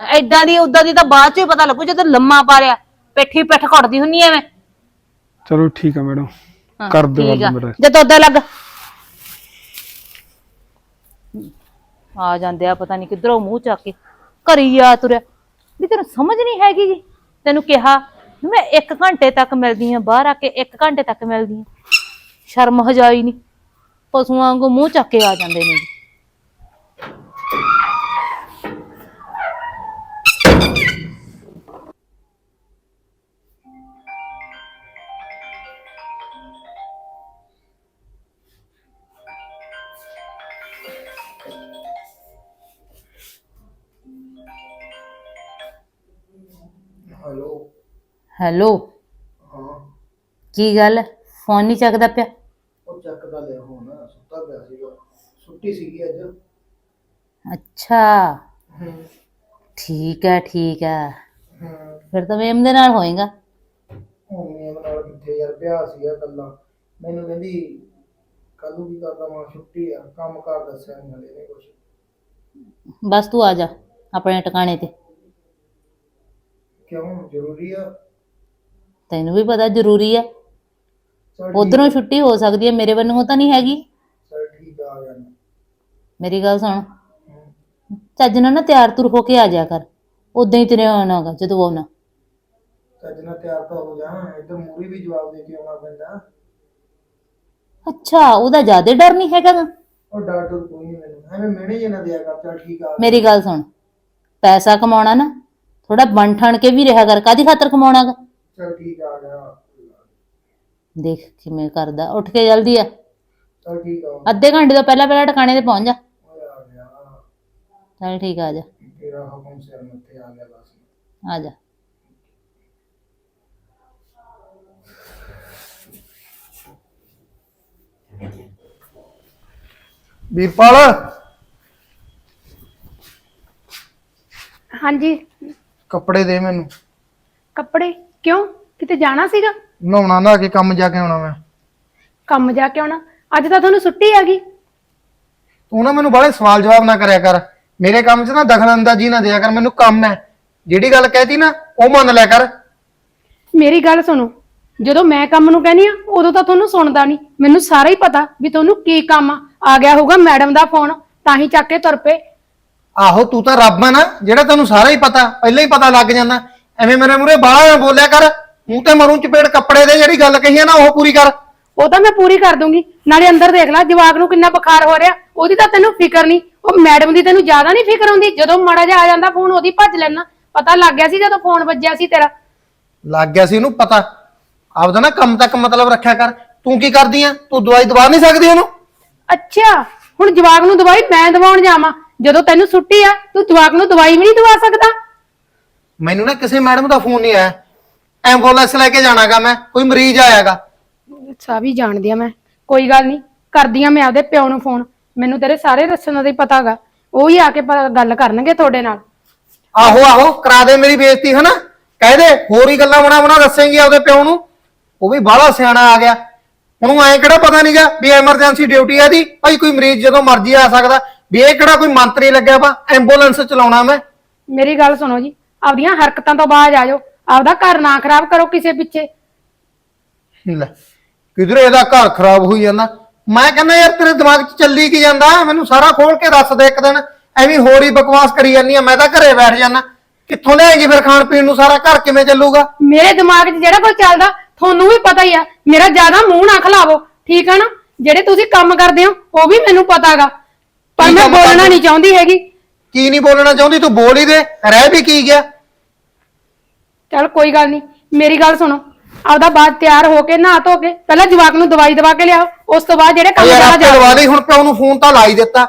S1: ਐਦਾਂ ਦੀ ਉਦਾਂ ਦੀ ਤਾਂ ਬਾਅਦ ਚ ਹੀ ਪਤਾ ਲੱਗੂ ਜਦੋਂ ਲੰਮਾ ਪਾ ਲਿਆ ਪੇਠੀ ਪਿੱਠ ਘੁੱਟਦੀ ਹੁੰਨੀ ਐਵੇਂ।
S4: ਚਲੋ ਠੀਕ ਹੈ ਮੈਡਮ
S1: ਹਾਂ,
S4: ਕਰ ਦਿਓ
S1: ਠੀਕ ਆ।
S4: ਗੱਲ ਮੇਰਾ
S1: ਜੇ ਤੋਦਾ ਲੱਗ। ਆ ਜਾਂਦੇ ਆ ਪਤਾ ਨਹੀਂ ਕਿੱਧਰੋਂ ਮੂੰਹ ਚੱਕ ਕੇ। ਘਰੀ ਆ ਤੁਰਿਆ। ਵੀ ਤੈਨੂੰ ਸਮਝ ਨਹੀਂ ਹੈਗੀ ਜੀ। ਤੈਨੂੰ ਕਿਹਾ ਮੈਂ 1 ਘੰਟੇ ਤੱਕ ਮਿਲਦੀ ਆ ਬਾਹਰ ਆ ਕੇ 1 ਘੰਟੇ ਤੱਕ ਮਿਲਦੀ ਆ ਸ਼ਰਮ ਹਜਾਈ ਨਹੀਂ। ਪਸ਼ੂਆਂ ਵਾਂਗੂ ਮੂੰਹ ਚੱਕ ਕੇ ਆ ਜਾਂਦੇ ਨੇ
S5: ਹੈਲੋ। ਹਾਂ।
S1: ਕੀ ਗੱਲ? ਫੋਨ ਨਹੀਂ ਚੱਕਦਾ ਪਿਆ?
S5: ਉਹ ਚੱਕਦਾ ਲਿਆ ਹੁਣ ਸੁੱਤਾ ਪਿਆ ਸੀਗਾ। ਛੁੱਟੀ ਸੀਗੀ ਅੱਜ।
S1: ਅੱਛਾ। ਠੀਕ ਹੈ ਠੀਕ ਹੈ। ਫਿਰ ਤਾਂ ਮੇਮ ਦੇ ਨਾਲ ਹੋਏਗਾ।
S5: ਹੁਣ ਮੇਮ ਨਾਲ ਕਿੱਥੇ ਯਾਰ ਵਿਆਹ ਸੀਗਾ ਕੱਲਾ ਮੈਨੂੰ ਕਹਿੰਦੀ ਕੱਲ ਨੂੰ ਕੀ ਕਰਦਾ ਮਾਂ ਛੁੱਟੀ ਆ ਕੰਮ ਕਾਰ ਦੱਸਿਆ ਨਹੀਂ ਹਲੇ ਨੇ ਕੁਛ।
S1: ਬਸ ਤੂੰ ਆ ਜਾ ਆਪਣੇ ਟਿਕਾਣੇ ਤੇ।
S5: ਕਿਉਂ? ਜ਼ਰੂਰੀ ਆ।
S1: ਤੈਨੂੰ ਵੀ ਪਤਾ ਜ਼ਰੂਰੀ ਹੈ
S5: ਚੱਲ ਠੀਕ-
S1: ਉਧਰੋਂ ਛੁੱਟੀ ਹੋ ਸਕਦੀ ਹੈ ਮੇਰੇ ਵੱਲੋਂ ਤਾਂ ਨਹੀਂ ਹੈਗੀ।
S5: ਚੱਲ ਠੀਕ ਆ ਆ ਜਾਣਾ।
S1: ਮੇਰੀ ਗੱਲ ਸੁਣ।
S5: ਹੂੰ।
S1: ਚੱਜ ਨਾਲ ਨਾ ਤਿਆਰ ਤੁਰ ਹੋ ਕੇ ਆ ਜਾ ਕਰ। ਉਦਾਂ ਹੀ ਤੇਰੇ ਆਉਣਾਗਾ ਜਦੋਂ ਆਉਣਾ।
S5: ਚੱਜ ਨਾਲ ਤਿਆਰ ਤਾਂ ਹੋ ਜਾ ਇੱਧਰ ਮੂਰੀ ਵੀ ਜਵਾਬ ਦੇ ਕੇ ਆਉਣਾ ਪੈਂਦਾ।
S1: ਅੱਛਾ ਉਹਦਾ ਜ਼ਿਆਦਾ ਡਰ ਨਹੀਂ ਹੈਗਾ ਗਾ।
S5: ਉਹ ਡਾਕਟਰ ਕੋਈ ਨਹੀਂ ਮੈਨੂੰ ਐਵੇਂ ਮਿਹਣੇ ਜੇ ਨਾ ਦਿਆ ਕਰ ਚੱਲ ਠੀਕ ਆ।
S1: ਮੇਰੀ ਗੱਲ ਸੁਣ। ਪੈਸਾ ਕਮਾਉਣਾ ਨਾ ਥੋੜਾ ਬਣ ਠਣ ਕੇ ਵੀ ਰਿਹਾ ਕਰ ਕਾਦੀ ਖਾਤਰ ਕਮਾਉਣਾਗਾ
S5: ਚੱਲ ਠੀਕ ਆ ਆ ਗਿਆ
S1: ਦੇਖ ਕਿਵੇਂ ਕਰਦਾ ਉੱਠ ਕੇ ਜਲਦੀ ਆ।
S5: ਚੱਲ ਠੀਕ ਆ।
S1: ਅੱਧੇ ਘੰਟੇ ਤੋਂ ਪਹਿਲਾਂ ਪਹਿਲਾਂ ਟਿਕਾਣੇ ਤੇ ਪਹੁੰਚ ਜਾ।
S5: ਓਏ ਆ ਗਿਆ।
S1: ਚੱਲ ਠੀਕ ਆ ਜਾ।
S5: ਤੇਰਾ ਹੁਕਮ ਸਿਰ ਮੱਥੇ ਆ ਗਿਆ ਬਸ।
S1: ਆ ਜਾ।
S5: ਵੀਰਪਾਲ
S3: ਹਾਂਜੀ।
S5: ਕੱਪੜੇ ਦੇ ਮੈਨੂੰ।
S3: ਕੱਪੜੇ? ਕਿਉਂ? ਕਿਤੇ ਜਾਣਾ ਸੀਗਾ?
S5: ਨਹਾਉਣਾ ਨਾ ਕੇ ਕੰਮ ਜਾ ਕੇ ਆਉਣਾ ਮੈਂ।
S3: ਕੰਮ ਜਾ ਕੇ ਆਉਣਾ? ਅੱਜ ਤਾਂ ਤੁਹਾਨੂੰ ਛੁੱਟੀ ਆ ਗਈ
S5: ਤੂੰ ਨਾ ਮੈਨੂੰ ਬਾਹਲੇ ਸਵਾਲ ਜਵਾਬ ਨਾ ਕਰਿਆ ਕਰ। ਮੇਰੇ ਕੰਮ 'ਚ ਨਾ ਦਖਲ ਅੰਦਾਜ਼ੀ ਨਾ ਦਿਆ ਕਰ ਮੈਨੂੰ ਕੰਮ ਹੈ। ਜਿਹੜੀ ਗੱਲ ਕਹਿਤੀ ਨਾ ਉਹ ਮੰਨ ਲਿਆ ਕਰ।
S3: ਮੇਰੀ ਗੱਲ ਸੁਣੋ। ਜਦੋਂ ਮੈਂ ਕੰਮ ਨੂੰ ਕਹਿੰਦੀ ਆ ਉਦੋਂ ਤਾਂ ਤੁਹਾਨੂੰ ਸੁਣਦਾ ਨਹੀਂ। ਮੈਨੂੰ ਸਾਰਾ ਹੀ ਪਤਾ ਵੀ ਤੁਹਾਨੂੰ ਕੀ ਕੰਮ ਆ ਆ ਗਿਆ ਹੋਊਗਾ ਮੈਡਮ ਦਾ ਫੋਨ। ਤਾਂ ਹੀ ਚੱਕ ਕੇ ਤੁਰ ਪਏ।
S5: ਆਹੋ ਤੂੰ ਤਾਂ ਰੱਬ ਆ ਨਾ ਜਿਹੜਾ ਤੈਨੂੰ ਸਾਰਾ ਹੀ ਪਤਾ ਪਹਿਲਾਂ ਹੀ ਪਤਾ ਲੱਗ ਜਾਂਦਾ। ਐਵੇਂ ਮੇਰੇ ਮੂਰੇ ਬਾਹਲਾ ਨਾ ਬੋਲਿਆ ਕਰ। ਮੂੰਹ ਤੇ ਮਰੂੰ ਚਪੇੜ ਕੱਪੜੇ ਦੇ ਜਿਹੜੀ ਗੱਲ ਕਹੀ ਆ ਨਾ ਉਹ ਪੂਰੀ ਕਰ।
S3: ਉਹ ਤਾਂ ਮੈਂ ਪੂਰੀ ਕਰ ਦੂੰਗੀ। ਨਾਲੇ ਅੰਦਰ ਦੇਖ ਲੈ ਜਵਾਕ ਨੂੰ ਕਿੰਨਾ ਬੁਖਾਰ ਹੋ ਰਿਹਾ। ਉਹਦੀ ਤਾਂ ਤੈਨੂੰ ਫਿਕਰ ਨਹੀਂ। ਉਹ ਮੈਡਮ ਦੀ ਤੈਨੂੰ ਜ਼ਿਆਦਾ ਨਹੀਂ ਫਿਕਰ ਹੁੰਦੀ। ਜਦੋਂ ਮਾੜਾ ਜਿਹਾ ਆ ਜਾਂਦਾ ਫੋਨ ਉਹਦੀ ਭੱਜ ਲੈਣਾ ਪਤਾ ਲੱਗ ਗਿਆ ਸੀ ਜਦੋਂ ਫੋਨ ਵੱਜਿਆ ਸੀ ਤੇਰਾ।
S5: ਲੱਗ ਗਿਆ ਸੀ ਇਹਨੂੰ ਪਤਾ। ਆਪਦਾ ਨਾ ਕੰਮ ਤੱਕ ਮਤਲਬ ਰੱਖਿਆ ਕਰ। ਤੂੰ ਕੀ ਕਰਦੀ ਆ? ਤੂੰ ਦਵਾਈ ਦਵਾ ਨਹੀਂ ਸਕਦੀ ਉਹਨੂੰ?
S3: ਅੱਛਾ ਹੁਣ ਜਵਾਕ ਨੂੰ ਦਵਾਈ ਮੈਂ ਦਵਾਉਣ ਜਾਵਾਂ। ਜਦੋਂ ਤੈਨੂੰ ਛੁੱਟੀ ਆ ਤੂੰ ਜਵਾਕ ਨੂੰ ਦਵਾਈ ਵੀ ਨਹੀਂ ਦਵਾ ਸਕਦਾ?
S5: ਮੈਨੂੰ ਨਾ ਕਿਸੇ ਮੈਡਮ ਦਾ ਫੋਨ ਨਹੀਂ ਆਇਆ। ਐਂਬੂਲੈਂਸ ਲੈ ਕੇ ਜਾਣਾਗਾ ਮੈਂ ਕੋਈ ਮਰੀਜ਼ ਆਇਆਗਾ।
S3: ਸਾ ਵੀ ਜਾਣਦੀ ਆ ਮੈਂ। ਕੋਈ ਗੱਲ ਨਹੀਂ ਕਰਦੀ ਆ ਮੈਂ ਆਪਦੇ ਪਿਓ ਨੂੰ ਫੋਨ। ਮੈਨੂੰ ਤੇਰੇ ਸਾਰੇ ਰਸਨਾਂ ਦਾ ਹੀ ਪਤਾਗਾ ਉਹ ਹੀ ਆ ਕੇ ਪ- ਗੱਲ ਕਰਨਗੇ ਤੁਹਾਡੇ ਨਾਲ।
S5: ਆਹੋ ਆਹੋ ਕਰਾ ਦੇ ਮੇਰੀ ਬੇਇੱਜ਼ਤੀ ਹਨਾ? ਕਹਿ ਦੇ ਹੋਰ ਹੀ ਗੱਲਾਂ ਬਣਾ ਬਣਾ ਦੱਸੇਂਗੀ ਆਪਦੇ ਪਿਓ ਨੂੰ। ਉਹ ਵੀ ਬਾਹਲਾ ਸਿਆਣਾ ਆ ਗਿਆ। ਉਹਨੂੰ ਐਂ ਕਿਹੜਾ ਪਤਾ ਨਹੀਂਗਾ ਵੀ ਐਮਰਜੈਂਸੀ ਡਿਊਟੀ ਆ ਦੀ ਭਾਈ ਕੋਈ ਮਰੀਜ਼ ਜਦੋਂ ਮਰਜ਼ੀ ਆ ਸਕਦਾ। ਵੀ ਇਹ ਕਿਹੜਾ ਕੋਈ ਮੰਤਰੀ ਲੱਗਿਆ ਵਾ? ਐਂਬੂਲੈਂਸ ਚਲਾਉਣਾ ਮੈਂ।
S3: ਮੇਰੀ ਗੱਲ ਸੁਣੋ ਜੀ। ਆਪਦੀਆਂ ਹਰਕਤਾਂ ਤੋਂ ਬਾਅਦ ਆ ਜਾਓ। ਆਪਦਾ ਘਰ ਨਾ ਖਰਾਬ ਕਰੋ ਕਿਸੇ ਪਿੱਛੇ।
S5: ਲੈ ਕਿਧਰੇ ਇਹਦਾ ਘਰ ਖਰਾਬ ਹੋਈ ਜਾਂਦਾ? ਮੈਂ ਕਹਿੰਦਾ ਯਾਰ ਤੇਰੇ ਦਿਮਾਗ 'ਚ ਚੱਲੀ ਕੀ ਜਾਂਦਾ? ਮੈਨੂੰ ਸਾਰਾ ਖੋਲ ਕੇ ਦੱਸ ਦੇ ਇੱਕ ਦਿਨ। ਐਵੇਂ ਹੋਰ ਹੀ ਬਕਵਾਸ ਕਰੀ ਜਾਂਦੀ ਆ। ਮੈਂ ਤਾਂ ਘਰੇ ਬੈਠ ਜਾਣਾ ਕਿੱਥੋਂ ਲਿਆਏਗੀ ਫਿਰ ਖਾਣ ਪੀਣ ਨੂੰ? ਸਾਰਾ ਘਰ ਕਿਵੇਂ ਚੱਲੂਗਾ?
S3: ਮੇਰੇ ਦਿਮਾਗ 'ਚ ਜਿਹੜਾ ਕੁਝ ਚੱਲਦਾ ਤੁਹਾਨੂੰ ਵੀ ਪਤਾ ਹੀ ਆ। ਮੇਰਾ ਜ਼ਿਆਦਾ ਮੂੰਹ ਨਾ ਖਲਾਵੋ। ਠੀਕ ਆ ਨਾ? ਜਿਹੜੇ ਤੁਸੀਂ ਕੰਮ ਕਰਦੇ ਹੋ ਉਹ ਵੀ ਮੈਨੂੰ ਪਤਾਗਾ। ਪਰ
S5: ਕੀ
S3: ਮੈਂ
S5: ਕੰਮ
S3: ਬੋਲਣਾ
S5: ਕਰਦੇ?
S3: ਨਹੀਂ ਚਾਹੁੰਦੀ ਹੈਗੀ।
S5: ਕੀ ਨਹੀਂ ਬੋਲਣਾ ਚਾਹੁੰਦੀ? ਤੂੰ ਬੋਲ ਹੀ ਦੇ। ਰਹਿ ਵੀ ਕੀ ਗਿਆ?
S3: ਚਲ ਕੋਈ ਗੱਲ ਨਹੀਂ। ਮੇਰੀ ਗੱਲ ਸੁਣੋ। ਆਪਦਾ ਬਾਅਦ ਤਿਆਰ ਹੋ ਕੇ ਨਹਾ ਧੋ ਕੇ ਪਹਿਲਾਂ ਜਵਾਕ ਨੂੰ ਦਵਾਈ ਦਵਾ ਕੇ ਲਿਆਓ। ਉਸ ਤੋਂ ਬਾਅਦ ਜਿਹੜੇ ਕੰਮ
S5: ਯਾਰ
S3: ਜਾਣਾ
S5: ਆਪੇ
S3: ਜਾ
S5: ਦਵਾ ਲਈ ਹੁਣ ਪਿਓ ਨੂੰ ਫੋਨ ਤਾਂ ਲਾ ਹੀ ਦਿੱਤਾ।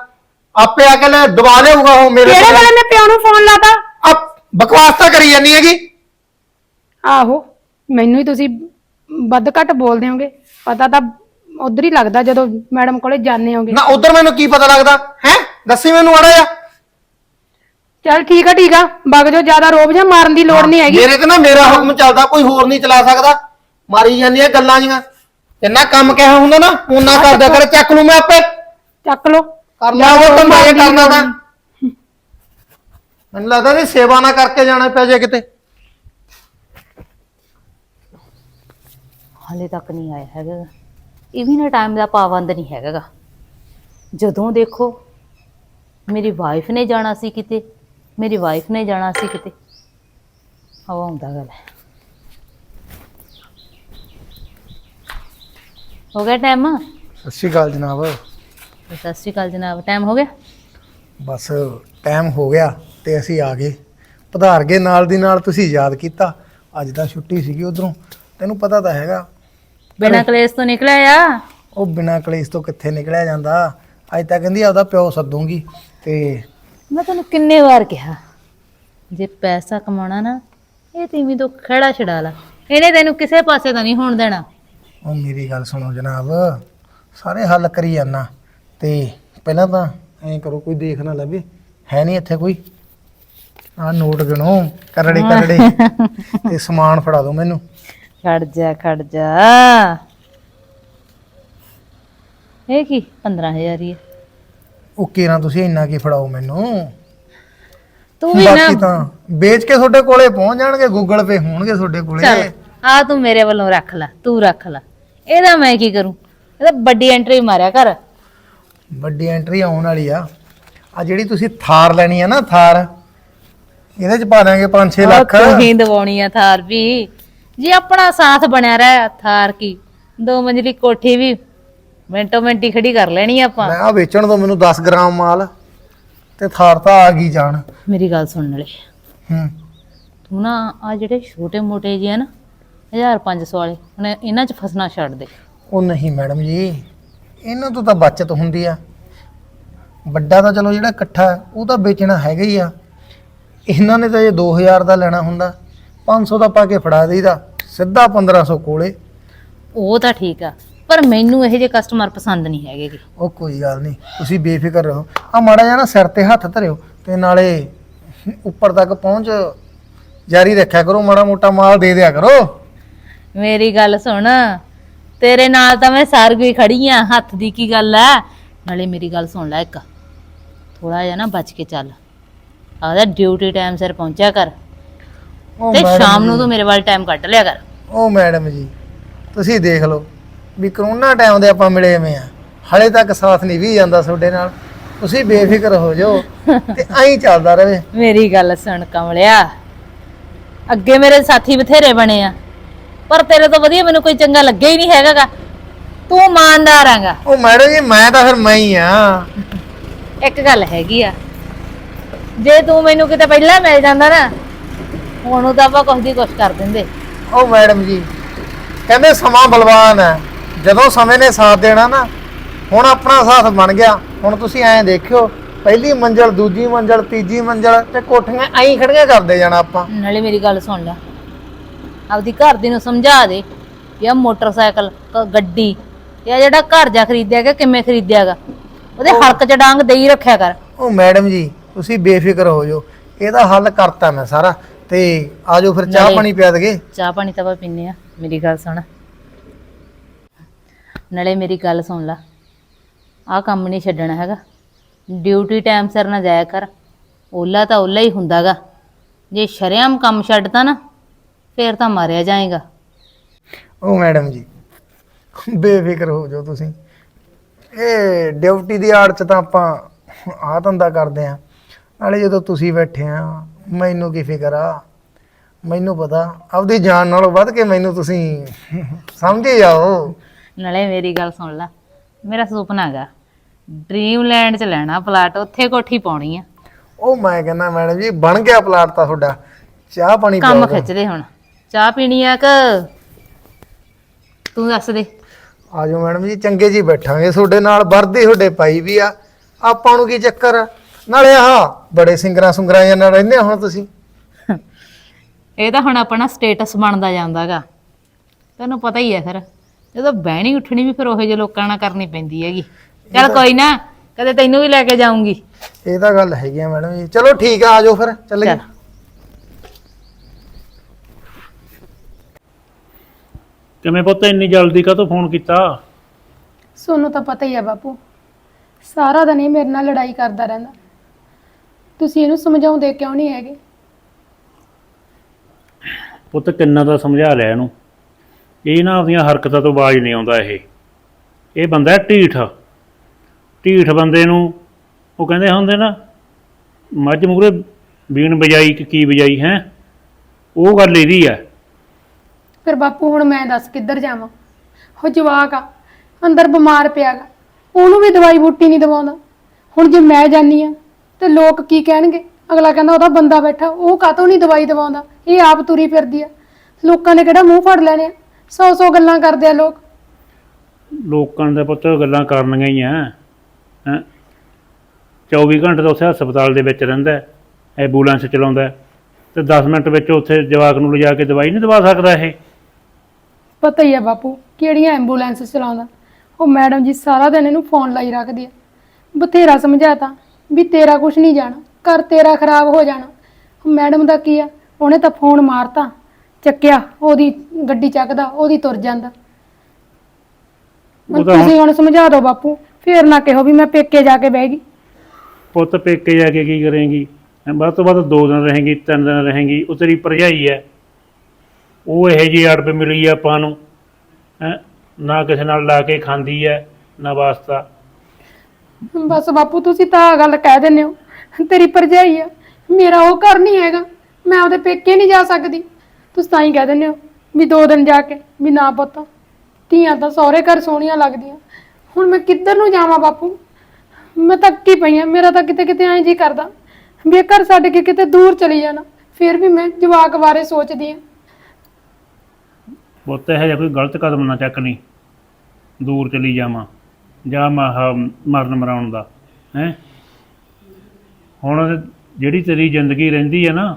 S5: ਆਪੇ ਆ ਕੇ ਲੈ ਦਵਾ ਲਿਆਊਗਾ ਉਹ ਮੇਰੇ
S3: ਕਿਹੜੇ ਵੇਲੇ ਮੈਂ ਪਿਓ ਨੂੰ ਫੋਨ ਲਾਤਾ?
S5: ਆ ਬਕਵਾਸ ਤਾਂ ਕਰੀ ਜਾਂਦੀ ਹੈਗੀ।
S3: ਆਹੋ। ਮੈਨੂੰ ਹੀ ਤੁਸੀਂ ਵੱਧ ਘੱਟ ਬੋਲਦੇ ਹੋਗੇ। ਪਤਾ ਤਾਂ ਉਧਰ ਹੀ ਲੱਗਦਾ ਜਦੋਂ ਮੈਡਮ ਕੋਲੇ ਜਾਂਦੇ ਹੋਗੇ।
S5: ਨਾ ਉਧਰ ਮੈਨੂੰ ਕੀ ਪਤਾ ਲੱਗਦਾ? ਹੈ? ਦੱਸੀ ਮੈਨੂੰ ਅੜਾ ਜਾ
S3: ਚਲ ਠੀਕ ਆ ਠੀਕ ਆ। ਵਗ ਜੋ ਜ਼ਿਆਦਾ ਰੋਬ ਜਾਂ ਮਾਰਨ ਦੀ ਲੋੜ ਨਹੀਂ ਹੈਗੀ।
S5: ਮੇਰੇ ਤੇ ਨਾ ਮੇਰਾ ਹੁਕਮ ਚੱਲਦਾ ਕੋਈ ਹੋਰ ਨਹੀਂ ਚਲਾ ਸਕਦਾ। ਮਾਰੀ ਜਾਂਦੀਆਂ ਗੱਲਾਂ ਜੀਆਂ। ਜਿੰਨਾ ਕੰਮ ਕਿਹਾ ਹੁੰਦਾ ਨਾ ਉਹਨਾਂ ਕਰਦਾ ਕਰ ਚੱਕ ਲੂ ਮੈਂ ਆਪੇ।
S3: ਚੱਕ ਲੋ
S5: ਕਰ ਲਿਆ ਉਹ ਤਾਂ ਮੈਂ ਕਰਨਾ ਤਾਂ। ਮੈਨੂੰ ਲੱਗਦਾ ਵੀ ਸੇਵਾ ਨਾ ਕਰਕੇ ਜਾਣਾ ਪੈ ਜੇ ਕਿਤੇ।
S1: ਹਾਲੇ ਤੱਕ ਨਹੀਂ ਆਇਆ ਹੈਗਾ। ਇਹ ਵੀ ਨਾ ਟਾਈਮ ਦਾ ਪਾਬੰਦ ਨਹੀਂ ਹੈਗਾ। ਗਾ। ਜਦੋਂ ਦੇਖੋ ਮੇਰੀ ਵਾਈਫ ਨੇ ਜਾਣਾ ਸੀ ਕਿਤੇ। ਮੇਰੀ ਵਾਈਫ ਨੇ ਜਾਣਾ ਸੀ ਕਿਤੇ। ਹਵਾ ਹੁੰਦਾ ਗੱਲ ਹੈ ਹੋ ਗਿਆ ਟਾਈਮ
S5: ਸਤਿ ਸ਼੍ਰੀ ਅਕਾਲ ਜਨਾਬ।
S1: ਸਤਿ ਸ਼੍ਰੀ ਅਕਾਲ ਜਨਾਬ। ਟਾਈਮ ਹੋ ਗਿਆ?
S5: ਬਸ ਟਾਈਮ ਹੋ ਗਿਆ ਤੇ ਅਸੀਂ ਆ ਗਏ। ਪਧਾਰ ਗਏ ਨਾਲ ਦੀ ਨਾਲ ਤੁਸੀਂ ਯਾਦ ਕੀਤਾ। ਅੱਜ ਤਾਂ ਛੁੱਟੀ ਸੀਗੀ ਉਧਰੋਂ। ਤੈਨੂੰ ਪਤਾ ਤਾਂ ਹੈਗਾ।
S1: ਬਿਨਾਂ ਕਲੇਸ਼ ਤੋਂ ਨਿਕਲਿਆ ਆ?
S5: ਉਹ ਬਿਨਾਂ ਕਲੇਸ਼ ਤੋਂ ਕਿੱਥੇ ਨਿਕਲਿਆ ਜਾਂਦਾ? ਅੱਜ ਤਾਂ ਕਹਿੰਦੀ ਆਪਦਾ ਪਿਓ ਸੱਦੂਗੀ ਤੇ
S1: ਮੈਂ ਤੈਨੂੰ ਕਿੰਨੇ ਵਾਰ ਕਿਹਾ ਜੇ ਪੈਸਾ ਕਮਾਉਣਾ ਨਾ ਇਹ ਤੀਵੀਂ ਤੋਂ ਖੜਾ ਛਡਾ ਲਾ। ਇਹਨੇ ਤੈਨੂੰ ਕਿਸੇ ਪਾਸੇ ਤਾਂ ਨਹੀਂ ਹੋਣ ਦੇਣਾ।
S5: ਉਹ ਮੇਰੀ ਗੱਲ ਸੁਣੋ ਜਨਾਬ ਸਾਰੇ ਹੱਲ ਕਰੀ ਜਾਨਾ। ਤੇ ਪਹਿਲਾਂ ਤਾਂ ਐਂ ਕਰੋ ਕੋਈ ਦੇਖ ਨਾ ਲਵੇ। ਹੈ ਨਹੀਂ ਇੱਥੇ ਕੋਈ। ਆ ਨੋਟ ਗਿਣੋ ਕਰੜੇ ਕਰੜੇ। ਤੇ ਸਮਾਨ ਫੜਾ ਦਿਓ ਮੈਨੂੰ।
S1: ਖੜ ਜਾ ਖੜ ਜਾ। ਇਹ ਕੀ? 15000 ਹੀ ਹੈ
S5: ਉਹ ਕੇਰਾਂ ਤੁਸੀਂ ਇੰਨਾ ਕੀ ਫੜਾਓ ਮੈਨੂੰ?
S1: ਤੂੰ ਵੀ
S5: ਬਾਕੀ
S1: ਨਾ
S5: ਤਾਂ ਵੇਚ ਕੇ ਤੁਹਾਡੇ ਕੋਲੇ ਪਹੁੰਚ ਜਾਣਗੇ ਗੂਗਲ ਪੇ ਹੋਣਗੇ ਤੁਹਾਡੇ ਕੋਲੇ।
S1: ਚੱਲ ਆ ਤੂੰ ਮੇਰੇ ਵੱਲੋਂ ਰੱਖ ਲੈ ਤੂੰ ਰੱਖ ਲੈ। ਇਹਦਾ ਮੈਂ ਕੀ ਕਰੂੰ? ਇਹਦਾ ਵੱਡੀ ਐਂਟਰੀ ਮਾਰਿਆ ਕਰ।
S5: ਵੱਡੀ ਐਂਟਰੀ ਆਉਣ ਵਾਲੀ ਆ। ਆ ਜਿਹੜੀ ਤੁਸੀਂ ਥਾਰ ਲੈਣੀ ਆ ਨਾ ਥਾਰ ਇਹਦੇ ਚ ਪਾ ਦਾਂਗੇ 5-6
S1: ਉਹ
S5: ਲੱਖ।
S1: ਤੂੰ ਹੀ ਦਵਾਉਣੀ ਆ ਥਾਰ ਵੀ। ਜੇ ਆਪਣਾ ਸਾਥ ਬਣਿਆ ਰਹਿ ਥਾਰ ਕੀ? ਦੋ ਮੰਜ਼ਲੀ ਕੋਠੀ ਵੀ ਮਿੰਟੋ ਮਿੰਟੀ ਖੜੀ ਕਰ ਲੈਣੀ ਆਪਾਂ।
S5: ਮੈਂ ਆ ਵੇਚਣ ਤੋਂ ਮੈਨੂੰ 10 ਗ੍ਰਾਮ ਮਾਲ ਤੇ ਥਾਰ ਤਾਂ ਆ ਗਈ ਜਾਣ।
S1: ਮੇਰੀ ਗੱਲ ਸੁਣ ਲੈ
S5: ਹੂੰ।
S1: ਤੂੰ ਨਾ ਆ ਜਿਹੜੇ ਛੋਟੇ ਮੋਟੇ ਜਿਹੇ ਆ ਨਾ 1500 ਵਾਲੇ ਹੁਣ ਇਹਨਾਂ 'ਚ ਫਸਣਾ ਛੱਡ ਦੇ।
S5: ਉਹ ਨਹੀਂ ਮੈਡਮ ਜੀ ਇਹਨਾਂ ਤੋਂ ਤਾਂ ਬਚਤ ਹੁੰਦੀ ਆ। ਵੱਡਾ ਤਾਂ ਚਲੋ ਜਿਹੜਾ ਇਕੱਠਾ ਹੈ, ਉਹ ਤਾਂ ਵੇਚਣਾ ਹੈਗਾ ਹੀ ਆ। ਇਹਨਾਂ ਨੇ ਤਾਂ ਜੇ 2000 ਦਾ ਲੈਣਾ ਹੁੰਦਾ 500 ਦਾ ਪਾ ਕੇ ਫੜਾ ਦੇਈਦਾ ਸਿੱਧਾ 1500 ਕੋਲੇ।
S1: ਉਹ ਤਾਂ ਠੀਕ ਆ। ਪਰ ਮੈਨੂੰ ਇਹ ਜਿਹੇ ਕਸਟਮਰ ਪਸੰਦ ਨਹੀਂ ਹੈਗੇ ਗੇ।
S5: ਉਹ ਕੋਈ ਗੱਲ ਨਹੀਂ ਤੁਸੀਂ ਬੇਫਿਕਰ ਰਹੋ। ਆ ਮਾੜਾ ਜਿਹਾ ਨਾ ਸਿਰ ਤੇ ਹੱਥ ਧਰਿਓ ਤੇ ਨਾਲੇ ਉੱਪਰ ਤੱਕ ਪਹੁੰਚ ਜਾਰੀ ਰੱਖਿਆ ਕਰੋ ਮਾੜਾ ਮੋਟਾ ਮਾਲ ਦੇ ਦਿਆ ਕਰੋ।
S1: ਮੇਰੀ ਗੱਲ ਸੁਣ ਤੇਰੇ ਨਾਲ ਤਾਂ ਮੈਂ ਸਾਰ ਗਈ ਖੜੀ ਆ ਹੱਥ ਦੀ ਕੀ ਗੱਲ ਆ ਨਾਲੇ ਮੇਰੀ ਗੱਲ ਸੁਣ ਲੈ ਇੱਕ ਥੋੜਾ ਜਿਹਾ ਨਾ ਬਚ ਕੇ ਚੱਲ। ਆਦਾ ਡਿਊਟੀ ਟਾਈਮ ਸਿਰ ਪਹੁੰਚਿਆ ਕਰ
S5: ਉਹ
S1: ਤੇ
S5: ਮੈਡਮ
S1: ਸ਼ਾਮ ਨੂੰ ਤੂੰ ਮੇਰੇ ਵੱਲ ਟਾਈਮ ਕੱਢ ਲਿਆ ਕਰ।
S5: ਉਹ ਮੈਡਮ ਜੀ ਤੁਸੀਂ ਦੇਖ ਲਓ ਵੀ ਕਰੋਨਾ ਟਾਈਮ ਦੇ ਆਪਾਂ ਮਿਲੇ ਹੋਏ ਆ। ਹਲੇ ਤੱਕ ਸਾਥ ਨਹੀਂ ਵੀ ਜਾਂਦਾ ਤੁਹਾਡੇ ਨਾਲ। ਤੁਸੀਂ ਬੇਫਿਕਰ ਹੋ ਜਾਓ ਤੇ ਐਂ ਚੱਲਦਾ ਰਹੇ।
S1: ਮੇਰੀ ਗੱਲ ਸੁਣ ਕਮਲਿਆ। ਅੱਗੇ ਮੇਰੇ ਸਾਥੀ ਬਥੇਰੇ ਬਣੇ ਆ। ਪਰ ਤੇਰੇ ਤੋਂ ਵਧੀਆ ਮੈਨੂੰ ਕੋਈ ਚੰਗਾ ਲੱਗਿਆ ਹੀ ਨਹੀਂ ਹੈਗਾਗਾ। ਤੂੰ ਇਮਾਨਦਾਰ ਆਂਗਾ
S5: ਉਹ ਮੈਡਮ ਜੀ ਮੈਂ ਤਾਂ ਫਿਰ ਮੈਂ ਹੀ ਆ।
S1: ਇੱਕ ਗੱਲ ਹੈਗੀ ਆ। ਜੇ ਤੂੰ ਮੈਨੂੰ ਕਿਤੇ ਪਹਿਲਾਂ ਮਿਲ ਜਾਂਦਾ ਨਾ ਹੁਣ ਤਾਂ ਆਪਾਂ ਕੁਛ ਦੀ ਕੁਛ ਕਰ ਦਿੰਦੇ।
S5: ਉਹ ਮੈਡਮ ਜੀ ਕਹਿੰਦੇ ਸਮਾਂ ਬਲਵਾਨ ਹੈ। ਜਦੋਂ ਸਮੇਂ ਨੇ ਸਾਥ ਦੇਣਾ ਨਾ ਹੁਣ ਆਪਣਾ ਸਾਥ ਬਣ ਗਿਆ। ਹੁਣ ਤੁਸੀਂ ਐਂ ਦੇਖਿਓ ਪਹਿਲੀ ਮੰਜ਼ਲ ਦੂਜੀ ਮੰਜ਼ਲ ਤੀਜੀ ਮੰਜ਼ਲ ਤੇ ਕੋਠੀਆਂ ਐਂ ਖੜੀਆਂ ਕਰਦੇ ਜਾਣਾ ਆਪਾਂ।
S1: ਨਾਲੇ ਮੇਰੀ ਗੱਲ ਸੁਣ ਲੈ। ਆਪਦੀ ਘਰ ਦੀ ਨੂੰ ਸਮਝਾ ਦੇ ਕਿ ਮੋਟਰਸਾਈਕਲ ਕ- ਗੱਡੀ ਇਹ ਜਿਹੜਾ ਘਰ ਜਾ ਖਰੀਦਿਆ ਗਿਆ ਕਿਵੇਂ ਖਰੀਦਿਆਗਾ ਉਹਦੇ ਹਲਕ ਚ ਡਾਂਗ ਦੇਈ ਰੱਖਿਆ ਕਰ।
S5: ਉਹ ਮੈਡਮ ਜੀ ਤੁਸੀਂ ਬੇਫਿਕਰ ਹੋ ਜਾਓ। ਇਹਦਾ ਹੱਲ ਕਰਤਾ ਮੈਂ ਸਾਰਾ। ਤੇ ਆਜੋ ਫਿਰ ਚਾਹ ਪਾਣੀ ਪਿਆ ਦਗੇ
S1: ਚਾਹ ਪਾਣੀ ਤਾਂ ਆਪਾਂ ਪੀਨੇ ਆ ਮੇਰੀ ਗੱਲ ਸੁਣ। ਨਾਲੇ ਮੇਰੀ ਗੱਲ ਸੁਣ ਲਾ। ਆਹ ਕੰਮ ਨਹੀਂ ਛੱਡਣਾ ਹੈਗਾ। ਡਿਊਟੀ ਟਾਈਮ ਸਿਰ ਨਾ ਜਾਇਆ ਕਰ। ਓਲਾ ਤਾਂ ਓਲਾ ਹੀ ਹੁੰਦਾਗਾ। ਜੇ ਸ਼ਰਿਆਮ ਕੰਮ ਛੱਡਤਾ ਨਾ, ਫੇਰ ਤਾਂ ਮਾਰਿਆ ਜਾਏਗਾ।
S5: ਉਹ ਮੈਡਮ ਜੀ, ਬੇਫਿਕਰ ਹੋ ਜਾਓ ਤੁਸੀਂ। ਇਹ ਡਿਊਟੀ ਦੀ ਆੜ ਚ ਤਾਂ ਆਪਾਂ ਆਹ ਧੰਦਾ ਕਰਦੇ ਆ ਨਾਲੇ ਜਦੋਂ ਤੁਸੀਂ ਬੈਠੇ ਆ ਮੈਨੂੰ ਕੀ ਫਿਕਰ ਆ? ਮੈਨੂੰ ਪਤਾ, ਆਪਦੀ ਜਾਨ ਨਾਲੋਂ ਵੱਧ ਕੇ ਮੈਨੂੰ ਤੁਸੀਂ ਸਮਝੇ ਜਾਓ।
S1: ਨਾਲੇ ਮੇਰੀ ਗੱਲ ਸੁਣ ਲੈ ਮੇਰਾ ਸੁਪਨਾ ਹੈਗਾ ਡ੍ਰੀਮਲੈਂਡ ਚ ਲੈਣਾ ਪਲਾਟ ਉੱਥੇ ਕੋਠੀ ਪਾਉਣੀ ਆ।
S5: ਉਹ ਮੈਂ ਕਹਿੰਦਾ ਮੈਡਮ ਜੀ ਬਣ ਗਿਆ ਪਲਾਟ ਤਾਂ ਤੁਹਾਡਾ ਚਾਹ ਪਾਣੀ
S1: ਕੰਮ
S5: ਪਿਆਓ
S1: ਖਿੱਚਦੇ ਹੁਣ ਚਾਹ ਪੀਣੀ ਆ ਕਿ ਤੂੰ ਦੱਸ ਦੇ।
S5: ਆਜੋ ਮੈਡਮ ਜੀ ਚੰਗੇ ਜੀ ਬੈਠਾਂਗੇ ਤੁਹਾਡੇ ਨਾਲ ਵਰਦੀ ਤੁਹਾਡੇ ਪਾਈ ਵੀ ਆ ਆਪਾਂ ਨੂੰ ਕੀ ਚੱਕਰ ਆ? ਨਾਲੇ ਆਹ ਬੜੇ ਸਿੰਗਰਾਂ ਸੁੰਗਰਾਂ ਜਾਂ ਨਾਲ ਰਹਿੰਦੇ ਆ ਹੁਣ ਤੁਸੀਂ।
S1: ਇਹ ਤਾਂ ਹੁਣ ਆਪਣਾ ਸਟੇਟਸ ਬਣਦਾ ਜਾਂਦਾਗਾ ਤੈਨੂੰ ਪਤਾ ਹੀ ਹੈ ਫਿਰ। ਜਦੋਂ ਬਹਿਣੀ ਉੱਠਣੀ ਵੀ ਫਿਰ ਉਹੋ ਜਿਹੇ ਲੋਕਾਂ ਨਾਲ ਕਰਨੀ ਪੈਂਦੀ ਹੈਗੀ। ਚੱਲ ਕੋਈ ਨਾ ਕਦੇ ਤੈਨੂੰ ਵੀ ਲੈ ਕੇ ਜਾਊਂਗੀ।
S5: ਇਹ ਤਾਂ ਗੱਲ ਹੈਗੀ ਆ ਮੈਡਮ ਜੀ। ਚਲੋ ਠੀਕ ਆ ਆਜੋ ਫਿਰ ਚੱਲੀਏ।
S1: ਚੱਲ।
S6: ਕਿਵੇਂ ਪੁੱਤ ਇੰਨੀ ਜਲਦੀ ਕਾਹਤੋਂ ਫੋਨ ਕੀਤਾ?
S3: ਸੋਨੂੰ ਤਾਂ ਪਤਾ ਹੀ ਆ ਬਾਪੂ ਸਾਰਾ ਦਿਨ ਇਹ ਮੇਰੇ ਨਾਲ ਲੜਾਈ ਕਰਦਾ ਰਹਿੰਦਾ। ਤੁਸੀਂ ਇਹਨੂੰ ਸਮਝਾਉਂਦੇ ਕਿਉਂ ਨਹੀਂ ਹੈਗੇ?
S6: ਪੁੱਤ ਕਿੰਨਾ ਦਾ ਸਮਝਾ ਲਿਆ ਇਹਨੂੰ। ਇਹ ਨਾ ਆਪਣੀਆਂ ਹਰਕਤਾਂ ਤੋਂ ਬਾਜ ਨਹੀਂ ਆਉਂਦਾ ਇਹ। ਇਹ ਬੰਦਾ ਹੈ ਢੀਠ। ਢੀਠ ਬੰਦੇ ਨੂੰ ਉਹ ਕਹਿੰਦੇ ਹੁੰਦੇ ਨਾ, ਮੱਝ ਮੂਰੇ ਬੀਣ ਬਜਾਈ ਕਿ ਕੀ ਬਜਾਈ ਹੈ? ਉਹ ਗੱਲ ਇਹਦੀ ਹੈ।
S3: ਫਿਰ ਬਾਪੂ ਹੁਣ ਮੈਂ ਦੱਸ ਕਿੱਧਰ ਜਾਵਾਂ? ਉਹ ਜਵਾਕ ਆ, ਅੰਦਰ ਬਿਮਾਰ ਪਿਆਗਾ ਉਹਨੂੰ ਵੀ ਦਵਾਈ ਬੂਟੀ ਨਹੀਂ ਦਵਾਉਂਦਾ। ਹੁਣ ਜੇ ਮੈਂ ਜਾਨੀ ਆ ਤੇ ਲੋਕ ਕੀ ਕਹਿਣਗੇ? ਅਗਲਾ ਕਹਿੰਦਾ ਉਹਦਾ ਬੰਦਾ ਬੈਠਾ, ਉਹ ਕਾਤੋਂ ਨਹੀਂ ਦਵਾਈ ਦਵਾਉਂਦਾ? ਇਹ ਆਪ ਤੁਰੀ ਫਿਰਦੀ ਆ। ਲੋਕਾਂ ਨੇ ਕਿਹੜਾ ਮੂੰਹ ਫੜ ਲੈਣੇ ਆ? ਸੌ ਸੌ ਗੱਲਾਂ ਕਰਦੇ ਆ ਲੋਕ।
S6: ਲੋਕਾਂ ਦੇ ਪੁੱਤ ਗੱਲਾਂ ਕਰਨੀਆਂ ਹੀ ਆ ਹੈਂ। 24 ਘੰਟੇ ਤਾਂ ਉੱਥੇ ਹਸਪਤਾਲ ਦੇ ਵਿੱਚ ਰਹਿੰਦਾ ਹੈ, ਐਂਬੂਲੈਂਸ ਚਲਾਉਂਦਾ ਹੈ, ਤੇ 10 ਮਿੰਟ ਵਿੱਚ ਉੱਥੇ ਜਵਾਕ ਨੂੰ ਲਿਜਾ ਕੇ ਦਵਾਈ ਨਹੀਂ ਦਵਾ ਸਕਦਾ ਇਹ।
S3: ਪਤਾ ਹੀ ਆ ਬਾਪੂ ਕਿਹੜੀਆਂ ਐਂਬੂਲੈਂਸ ਚਲਾਉਂਦਾ। ਉਹ ਮੈਡਮ ਜੀ ਸਾਰਾ ਦਿਨ ਇਹਨੂੰ ਫੋਨ ਲਾਈ ਰੱਖਦੀ ਆ। ਬਥੇਰਾ ਸਮਝਾਤਾ ਵੀ ਤੇਰਾ ਕੁਝ ਨਹੀਂ ਜਾਣਾ ਘਰ ਤੇਰਾ ਖਰਾਬ ਹੋ ਜਾਣਾ। ਮੈਡਮ ਦਾ ਕੀ ਆ ਉਹਨੇ ਤਾਂ ਫੋਨ ਮਾਰਤਾ। ਚੱਕਿਆ ਉਹਦੀ ਗੱਡੀ ਚੱਕਦਾ ਉਹਦੀ ਤੁਰ ਜਾਂਦਾ। ਹੁਣ
S6: ਉਹ ਤਾਂ ਹੁਣ-
S3: ਤੁਸੀਂ ਹੁਣ ਸਮਝਾ ਦਿਓ ਬਾਪੂ ਫੇਰ ਨਾ ਕਹੋ ਵੀ ਮੈਂ ਪੇਕੇ ਜਾ ਕੇ ਬਹਿ ਗਈ।
S6: ਪੁੱਤ ਪੇਕੇ ਜਾ ਕੇ ਕੀ ਕਰੇਂਗੀ? ਹੈਂ, ਵੱਧ ਤੋਂ ਵੱਧ ਦੋ ਦਿਨ ਰਹੇਂਗੀ ਤਿੰਨ ਦਿਨ ਰਹੇਂਗੀ ਉਹ ਤੇਰੀ ਭਰਜਾਈ ਹੈ। ਉਹ ਇਹੋ ਜਿਹੀ ਅੜਪ ਮਿਲੀ ਆ ਆਪਾਂ ਨੂੰ ਹੈਂ, ਨਾ ਕਿਸੇ ਨਾਲ ਲਾ ਕੇ ਖਾਂਦੀ ਹੈ ਨਾ ਵਾਸਤਾ।
S3: ਬਸ ਬਾਪੂ ਤੁਸੀਂ ਤਾਂ ਆਹ ਗੱਲ ਕਹਿ ਦਿੰਦੇ ਹੋ ਤੇਰੀ ਭਰਜਾਈ ਆ ਮੇਰਾ ਉਹ ਘਰ ਨਹੀਂ ਹੈਗਾ ਮੈਂ ਉਹਦੇ ਪੇਕੇ ਨਹੀਂ ਜਾ ਸਕਦੀ। ਤੁਸੀਂ ਤਾਂ ਹੀ ਕਹਿ ਦਿੰਦੇ ਹੋ। ਵੀ ਦੋ ਦਿਨ ਜਾ ਕੇ, ਵੀ ਨਾ ਪੁੱਤ, ਧੀਆਂ ਤਾਂ ਸਹੁਰੇ ਘਰ ਸੋਹਣੀਆਂ ਲੱਗਦੀਆਂ। ਹੁਣ ਮੈਂ ਕਿੱਧਰ ਨੂੰ ਜਾਵਾਂ ਬਾਪੂ? ਮੈਂ ਤਾਂ ਪਈ ਆ, ਮੇਰਾ ਤਾਂ ਕਿਤੇ ਕਿਤੇ ਐਂ ਜੀ ਕਰਦਾ। ਵੀ ਇਹ ਘਰ ਛੱਡ ਕੇ ਕਿਤੇ ਦੂਰ ਚਲੀ ਜਾਣਾ, ਫਿਰ ਵੀ ਮੈਂ ਜਵਾਕ ਬਾਰੇ ਸੋਚਦੀ ਆ।
S6: ਪੁੱਤ, ਇਹੋ ਜਿਹਾ ਕੋਈ ਗਲਤ ਕਦਮ ਨਾ ਚੱਕ ਲਈ ਦੂਰ ਚਲੀ ਜਾਵਾਂ, ਜਾਂ ਮਹ ਮਰਨ ਮਰਾਉਣ ਦਾ, ਹੈ। ਹੁਣ ਜਿਹੜੀ ਤੇਰੀ ਜ਼ਿੰਦਗੀ ਰਹਿੰਦੀ ਹੈ ਨਾ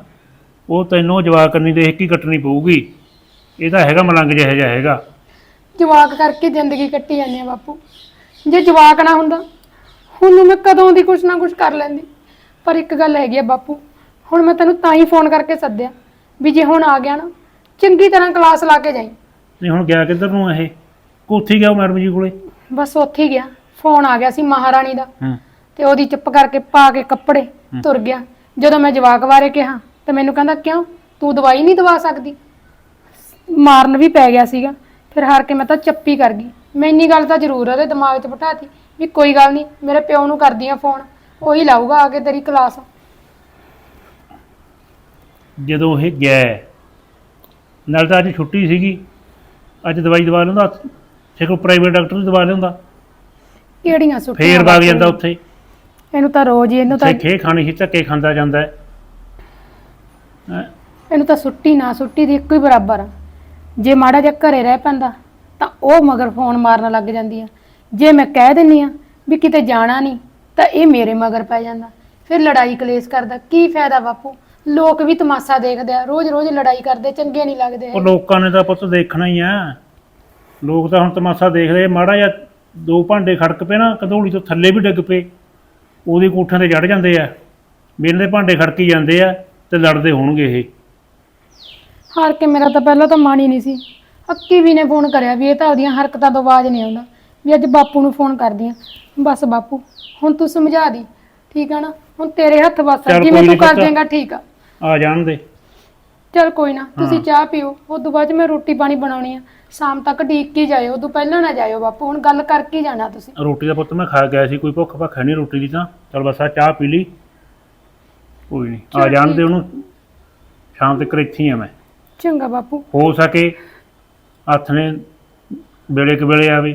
S6: ਉਹ ਤੈਨੂੰ ਜਵਾਕ ਕਰਨੀ ਦੇਖ ਕੇ ਕੱਟਣੀ ਪਊਗੀ। ਇਹ ਤਾਂ ਹੈਗਾ ਮਲੰਗ ਜਿਹਾ ਜਿਹਾ ਹੈਗਾ।
S3: ਜਵਾਕ ਕਰਕੇ ਜ਼ਿੰਦਗੀ ਕੱਟੀ ਜਾਂਦੀ ਆ ਬਾਪੂ। ਜੇ ਜਵਾਕ ਨਾ ਹੁੰਦਾ ਹੁਣ ਮੈਂ ਕਦੋਂ ਦੀ ਕੁਛ ਨਾ ਕੁਛ ਕਰ ਲੈਂਦੀ। ਪਰ ਇੱਕ ਗੱਲ ਹੈਗੀ ਆ ਬਾਪੂ ਹੁਣ ਮੈਂ ਤੈਨੂੰ ਤਾਂ ਹੀ ਫੋਨ ਕਰਕੇ ਸੱਦਿਆ ਵੀ ਜੇ ਹੁਣ ਆ ਗਿਆ ਨਾ ਚੰਗੀ ਤਰ੍ਹਾਂ ਕਲਾਸ ਲਾ ਕੇ ਜਾਈ।
S6: ਨਹੀਂ ਹੁਣ ਗਿਆ ਕਿੱਧਰ ਨੂੰ ਇਹ? ਕੋਠੀ ਗਿਆ ਉਹ ਮੈਡਮ ਜੀ ਕੋਲੇ?
S3: ਬਸ ਉੱਥੇ ਹੀ ਗਿਆ। ਫੋਨ ਆ ਗਿਆ ਸੀ ਮਹਾਰਾਣੀ ਦਾ।
S6: ਹੂੰ।
S3: ਤੇ ਉਹਦੀ ਚੁੱਪ ਕਰਕੇ ਪਾ ਕੇ ਕੱਪੜੇ ਤੁਰ ਗਿਆ। ਜਦੋਂ ਮੈਂ ਜਵਾਕ ਬਾਰੇ ਕਿਹਾ ਤੇ ਮੈਨੂੰ ਕਹਿੰਦਾ ਕਿਉਂ? ਤੂੰ ਦਵਾਈ ਨਹੀਂ ਦਵਾ ਸਕਦੀ? ਮਾਰਨ ਵੀ ਪੈ ਗਿਆ ਸੀਗਾ। ਫਿਰ ਹਾਰ ਕੇ ਮੈਂ ਤਾਂ ਚੱਪੀ ਕਰ ਗਈ। ਮੈਂ ਇੰਨੀ ਗੱਲ ਤਾਂ ਜ਼ਰੂਰ ਉਹਦੇ ਦਿਮਾਗ 'ਚ ਬਿਠਾਤੀ ਵੀ ਕੋਈ ਗੱਲ ਨਹੀਂ ਮੇਰੇ ਪਿਓ ਨੂੰ ਕਰਦੀ ਆ ਫੋਨ। ਉਹੀ ਲਾਊਗਾ ਆ ਕੇ ਤੇਰੀ ਕਲਾਸ।
S6: ਜਦੋਂ ਇਹ ਗਿਆ ਹੈ, ਨਾਲ ਤਾਂ ਅੱਜ ਛੁੱਟੀ ਸੀਗੀ। ਅੱਜ ਦਵਾਈ ਦਵਾ ਲੈਂਦਾ ਕੋਈ ਪ੍ਰਾਈਵੇਟ ਡਾਕਟਰ ਨੂੰ ਦਵਾ ਲੈਂਦਾ।
S3: ਕਿਹੜੀਆਂ ਸੁੱਟੀਆਂ
S6: ਫੇਰ ਵਗ ਜਾਂਦਾ? ਉੱਥੇ।
S3: ਇਹਨੂੰ ਤਾਂ ਰੋਜ਼ ਹੀ ਇਹਨੂੰ ਤਾਂ
S6: ਤੇ ਖੇ ਖਾਣੀ ਸੀ ਧੱਕੇ ਖਾਂਦਾ ਜਾਂਦਾ ਹੈ। ਹੈਂ,
S3: ਇਹਨੂੰ ਤਾਂ ਸੁੱਟੀ ਨਾ ਸੁੱਟੀ ਦੀ ਇੱਕੋ ਹੀ ਬਰਾਬਰ ਆ। ਜੇ ਮਾੜਾ ਜਿਹਾ ਘਰੇ ਰਹਿ ਪੈਂਦਾ ਤਾਂ ਉਹ ਮਗਰ ਫੋਨ ਮਾਰਨ ਲੱਗ ਜਾਂਦੀ ਆ। ਜੇ ਮੈਂ ਕਹਿ ਦਿੰਨੀ ਆ ਵੀ ਕਿਤੇ ਜਾਣਾ ਨਹੀਂ ਤਾਂ ਇਹ ਮੇਰੇ ਮਗਰ ਪੈ ਜਾਂਦਾ। ਫਿਰ ਲੜਾਈ ਕਲੇਸ਼ ਕਰਦਾ। ਕੀ ਫਾਇਦਾ ਬਾਪੂ? ਲੋਕ ਵੀ ਤਮਾਸ਼ਾ ਦੇਖਦੇ ਆ। ਰੋਜ਼-ਰੋਜ਼ ਲੜਾਈ ਕਰਦੇ ਚੰਗੇ ਨਹੀਂ ਲੱਗਦੇ
S6: ਉਹ ਲੋਕਾਂ ਨੇ ਤਾਂ ਪੁੱਤ ਦੇਖਣਾ ਹੀ ਆ। ਲੋਕ ਤਾਂ ਹੁਣ ਤਮਾਸ਼ਾ ਦੇਖਦੇ ਮਾੜਾ ਜਿਹਾ ਦੋ ਭਾਂਡੇ ਖੜਕ ਪਏ ਨਾ ਕਦੋਲੀ ਤੋਂ ਥੱਲੇ ਵੀ ਡਿੱਗ ਪਏ। ਉਹਦੇ ਕੋਠਿਆਂ ਤੇ ਚੜ ਜਾਂਦੇ ਆ। ਮੇਰੇ ਦੇ ਭਾਂਡੇ ਖੜਕੀ ਜਾਂਦੇ ਆ। ਤੇ ਲੜਦੇ ਹੋਣਗੇ ਇਹ।
S3: ਹਾਰ ਕੇ ਮੇਰਾ ਤਾਂ ਪਹਿਲਾਂ ਤਾਂ ਮਨ ਹੀ ਨਹੀਂ ਸੀ। ਅੱਕੀ ਵੀ ਨੇ ਫੋਨ ਕਰਿਆ ਵੀ ਇਹ ਤਾਂ ਉਹਦੀਆਂ ਹਰਕਤਾਂ ਤੋਂ ਆਵਾਜ਼ ਨਹੀਂ ਆਉਂਦਾ। ਵੀ ਅੱਜ ਬਾਪੂ ਨੂੰ ਫੋਨ ਕਰਦੀ ਆ ਬਸ ਬਾਪੂ ਹੁਣ ਤੂੰ ਸਮਝਾ ਦੀ ਠੀਕ ਆ ਨਾ? ਹੁਣ ਤੇਰੇ ਹੱਥ ਵਸ ਆ।
S6: ਚੱਲ
S3: ਜਿਵੇਂ
S6: ਕੋਈ
S3: ਤੂੰ
S6: ਨੀ
S3: ਕਰ
S6: ਪੁੱਤ।
S3: ਦੇਂਗਾ ਠੀਕ ਆ।
S6: ਆ ਜਾਣ ਦੇ।
S3: ਚਲ ਕੋਈ ਨਾ ਤੁਸੀਂ। ਚਾਹ ਪੀਓ। ਉਸ ਤੋਂ ਬਾਅਦ 'ਚ ਮੈਂ ਰੋਟੀ ਪਾਣੀ ਬਣਾਉਣੀ ਆ। ਸ਼ਾਮ ਤੱਕ ਢੀਕ ਕੇ ਜਾਇਓ। ਉਦੋਂ ਪਹਿਲਾਂ ਨਾ ਜਾਇਓ ਬਾਪੂ। ਹੁਣ ਗੱਲ ਕਰਕੇ ਹੀ ਜਾਣਾ ਤੁਸੀਂ।
S6: ਰੋਟੀ ਦਾ ਪੁੱਤ ਮੈਂ ਖਾ ਗਿਆ ਸੀ। ਕੋਈ ਭੁੱਖ ਭੱਖ ਨਹੀਂ ਰੋਟੀ ਦੀ ਤਾਂ। ਚਲ ਬਸ ਆ ਚਾਹ ਪੀ ਲਈ। ਕੋਈ ਨਹੀਂ ਆ ਜਾਣ। ਦੇ ਉਹਨੂੰ। ਸ਼ਾਮ ਤੱਕ ਇੱਥੇ ਹੀ ਆ ਮੈਂ।
S3: ਚੰਗਾ ਬਾਪੂ।
S6: ਹੋ ਸਕੇ ਹੱਥ ਨੇ ਵੇਲੇ ਕੁ ਵੇਲੇ ਆਵੇ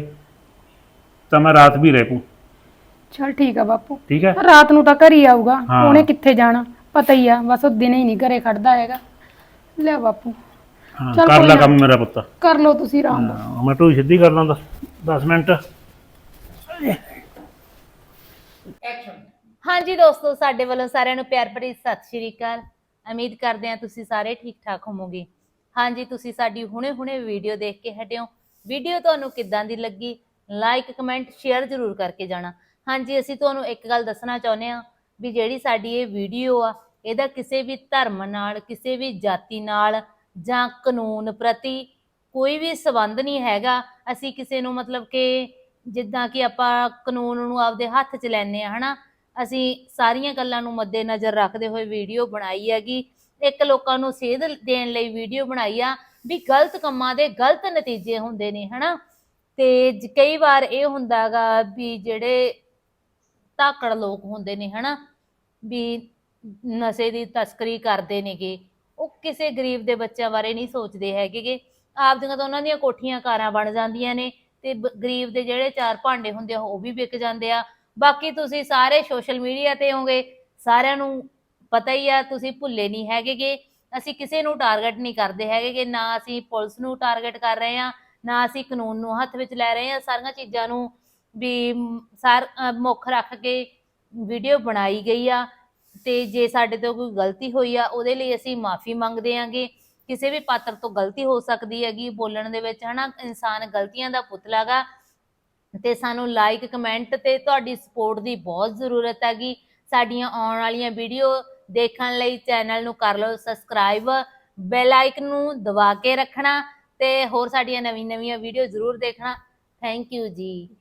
S6: ਤਾਂ ਮੈਂ ਰਾਤ ਵੀ ਰਹਿ ਪੂ
S3: ਚਲ ਠੀਕ ਆ ਬਾਪੂ।
S6: ਠੀਕ ਹੈ
S3: ਰਾਤ ਨੂੰ ਤਾਂ ਘਰ ਹੀ ਆਊਗਾ।
S6: ਹਾਂ।
S3: ਉਹਨੇ ਕਿੱਥੇ ਜਾਣਾ? ਪਤਾ ਹੀ ਆ ਬਸ ਉਹ ਦਿਨੇ ਹੀ ਨਹੀਂ ਘਰੇ ਖੜਦਾ ਹੈਗਾ। ਲੈ ਬਾਪੂ।
S6: ਹਾਂ
S3: ਚੱਲ
S6: ਕਰ
S3: ਕੋਈ
S6: ਲੈ
S3: ਨਾ।
S6: ਕੰਮ ਮੇਰਾ ਪੁੱਤ।
S3: ਕਰ ਲਓ ਤੁਸੀਂ ਆਰਾਮ। ਨਾਲ
S6: ਹਾਂ, ਮੈਂ ਢੋਈ ਸਿੱਧੀ ਕਰ ਲਾਂ 10 ਮਿੰਟ।
S1: ਹਾਂਜੀ ਦੋਸਤੋ, ਸਾਡੇ ਵੱਲੋਂ ਸਾਰਿਆਂ ਨੂੰ ਪਿਆਰ ਭਰੀ ਸਤਿ ਸ਼੍ਰੀ ਅਕਾਲ। ਉਮੀਦ ਕਰਦੇ ਹਾਂ ਤੁਸੀਂ ਸਾਰੇ ਠੀਕ ਠਾਕ ਹੋਵੋਗੇ। ਹਾਂਜੀ, ਤੁਸੀਂ ਸਾਡੀ ਹੁਣੇ-ਹੁਣੇ ਵੀਡੀਓ ਦੇਖ ਕੇ ਹਟਿਓ ਵੀਡੀਓ ਤੁਹਾਨੂੰ ਕਿੱਦਾਂ ਦੀ ਲੱਗੀ? ਲਾਈਕ ਕਮੈਂਟ ਸ਼ੇਅਰ ਜ਼ਰੂਰ ਕਰਕੇ ਜਾਣਾ। ਹਾਂਜੀ, ਅਸੀਂ ਤੁਹਾਨੂੰ ਇੱਕ ਗੱਲ ਦੱਸਣਾ ਚਾਹੁੰਦੇ ਹਾਂ ਵੀ ਜਿਹੜੀ ਸਾਡੀ ਇਹ ਵੀਡੀਓ ਆ, ਇਹਦਾ ਕਿਸੇ ਵੀ ਧਰਮ ਨਾਲ, ਕਿਸੇ ਵੀ ਜਾਤੀ ਨਾਲ ਜਾਂ ਕਾਨੂੰਨ ਪ੍ਰਤੀ ਕੋਈ ਵੀ ਸਬੰਧ ਨਹੀਂ ਹੈਗਾ। ਅਸੀਂ ਕਿਸੇ ਨੂੰ ਮਤਲਬ ਕਿ ਜਿੱਦਾਂ ਕਿ ਆਪਾਂ ਕਾਨੂੰਨ ਨੂੰ ਆਪਦੇ ਹੱਥ 'ਚ ਲੈਨੇ ਆ ਹਨਾ? ਅਸੀਂ ਸਾਰੀਆਂ ਗੱਲਾਂ ਨੂੰ ਮੱਦੇਨਜ਼ਰ ਰੱਖਦੇ ਹੋਏ ਵੀਡੀਓ ਬਣਾਈ ਹੈਗੀ। ਇੱਕ ਲੋਕਾਂ ਨੂੰ ਸੇਧ ਦੇਣ ਲਈ ਵੀਡੀਓ ਬਣਾਈ ਆ ਵੀ ਗਲਤ ਕੰਮਾਂ ਦੇ ਗਲਤ ਨਤੀਜੇ ਹੁੰਦੇ ਨੇ, ਹਨਾ? ਤੇ ਜ- ਕਈ ਵਾਰ ਇਹ ਹੁੰਦਾਗਾ ਵੀ ਜਿਹੜੇ ਧਾਕੜ ਲੋਕ ਹੁੰਦੇ ਨੇ, ਹਨਾ? ਵੀ ਨਸ਼ੇ ਦੀ ਤਸਕਰੀ ਕਰਦੇ ਨੇਗੇ। ਉਹ ਕਿਸੇ ਗਰੀਬ ਦੇ ਬੱਚਿਆਂ ਬਾਰੇ ਨਹੀਂ ਸੋਚਦੇ ਹੈਗੇਗੇ। ਆਪਦੀਆਂ ਤਾਂ ਉਹਨਾਂ ਦੀਆਂ ਕੋਠੀਆਂ ਕਾਰਾਂ ਬਣ ਜਾਂਦੀਆਂ ਨੇ ਤੇ ਗਰੀਬ ਦੇ ਜਿਹੜੇ ਚਾਰ ਭਾਂਡੇ ਹੁੰਦੇ ਆ ਉਹ ਵੀ ਵਿਕ ਜਾਂਦੇ ਆ। ਬਾਕੀ ਤੁਸੀਂ ਸਾਰੇ ਸੋਸ਼ਲ ਮੀਡੀਆ ਤੇ ਹੋਗੇ ਸਾਰਿਆਂ ਨੂੰ ਪਤਾ ਹੀ ਆ, ਤੁਸੀਂ ਭੁੱਲੇ ਨਹੀਂ ਹੈਗੇਗੇ ਅਸੀਂ ਕਿਸੇ ਨੂੰ ਟਾਰਗੇਟ ਨਹੀਂ ਕਰਦੇ ਹੈਗੇਗੇ ਨਾ ਅਸੀਂ ਪੁਲਿਸ ਨੂੰ ਟਾਰਗੇਟ ਕਰ ਰਹੇ ਆ ਨਾ ਅਸੀਂ ਕਾਨੂੰਨ ਨੂੰ ਹੱਥ ਵਿੱਚ ਲੈ ਰਹੇ ਆ ਸਾਰੀਆਂ ਚੀਜ਼ਾਂ ਨੂੰ ਵੀ ਸਾਰ ਮੁੱਖ ਰੱਖ ਕੇ ਵੀਡੀਓ ਬਣਾਈ ਗਈ ਆ। ਤੇ ਜੇ ਸਾਡੇ ਤੋਂ ਕੋਈ ਗਲਤੀ ਹੋਈ ਆ, ਉਹਦੇ ਲਈ ਅਸੀਂ ਮਾਫੀ ਮੰਗਦੇ ਆਂਗੇ ਕਿਸੇ ਵੀ ਪਾਤਰ ਤੋਂ ਗਲਤੀ ਹੋ ਸਕਦੀ ਹੈਗੀ, ਬੋਲਣ ਦੇ ਵਿੱਚ ਹਨਾ, ਇਨਸਾਨ ਗਲਤੀਆਂ ਦਾ ਪੁਤਲਾ ਗਾ। ਤੇ ਸਾਨੂੰ ਲਾਈਕ ਕਮੈਂਟ ਤੇ ਤੁਹਾਡੀ ਸਪੋਰਟ ਦੀ ਬਹੁਤ ਜ਼ਰੂਰਤ ਹੈਗੀ। ਸਾਡੀਆਂ ਆਉਣ ਵਾਲੀਆਂ ਵੀਡੀਓ ਦੇਖਣ ਲਈ ਚੈਨਲ ਨੂੰ ਕਰ ਲਓ ਸਬਸਕ੍ਰਾਈਬ ਬੈਲ ਆਈਕਨ ਨੂੰ ਦਬਾ ਕੇ ਰੱਖਣਾ ਤੇ ਹੋਰ ਸਾਡੀਆਂ ਨਵੀਂ ਨਵੀਆਂ ਵੀਡੀਓ ਜ਼ਰੂਰ ਦੇਖਣਾ। ਥੈਂਕ ਯੂ ਜੀ।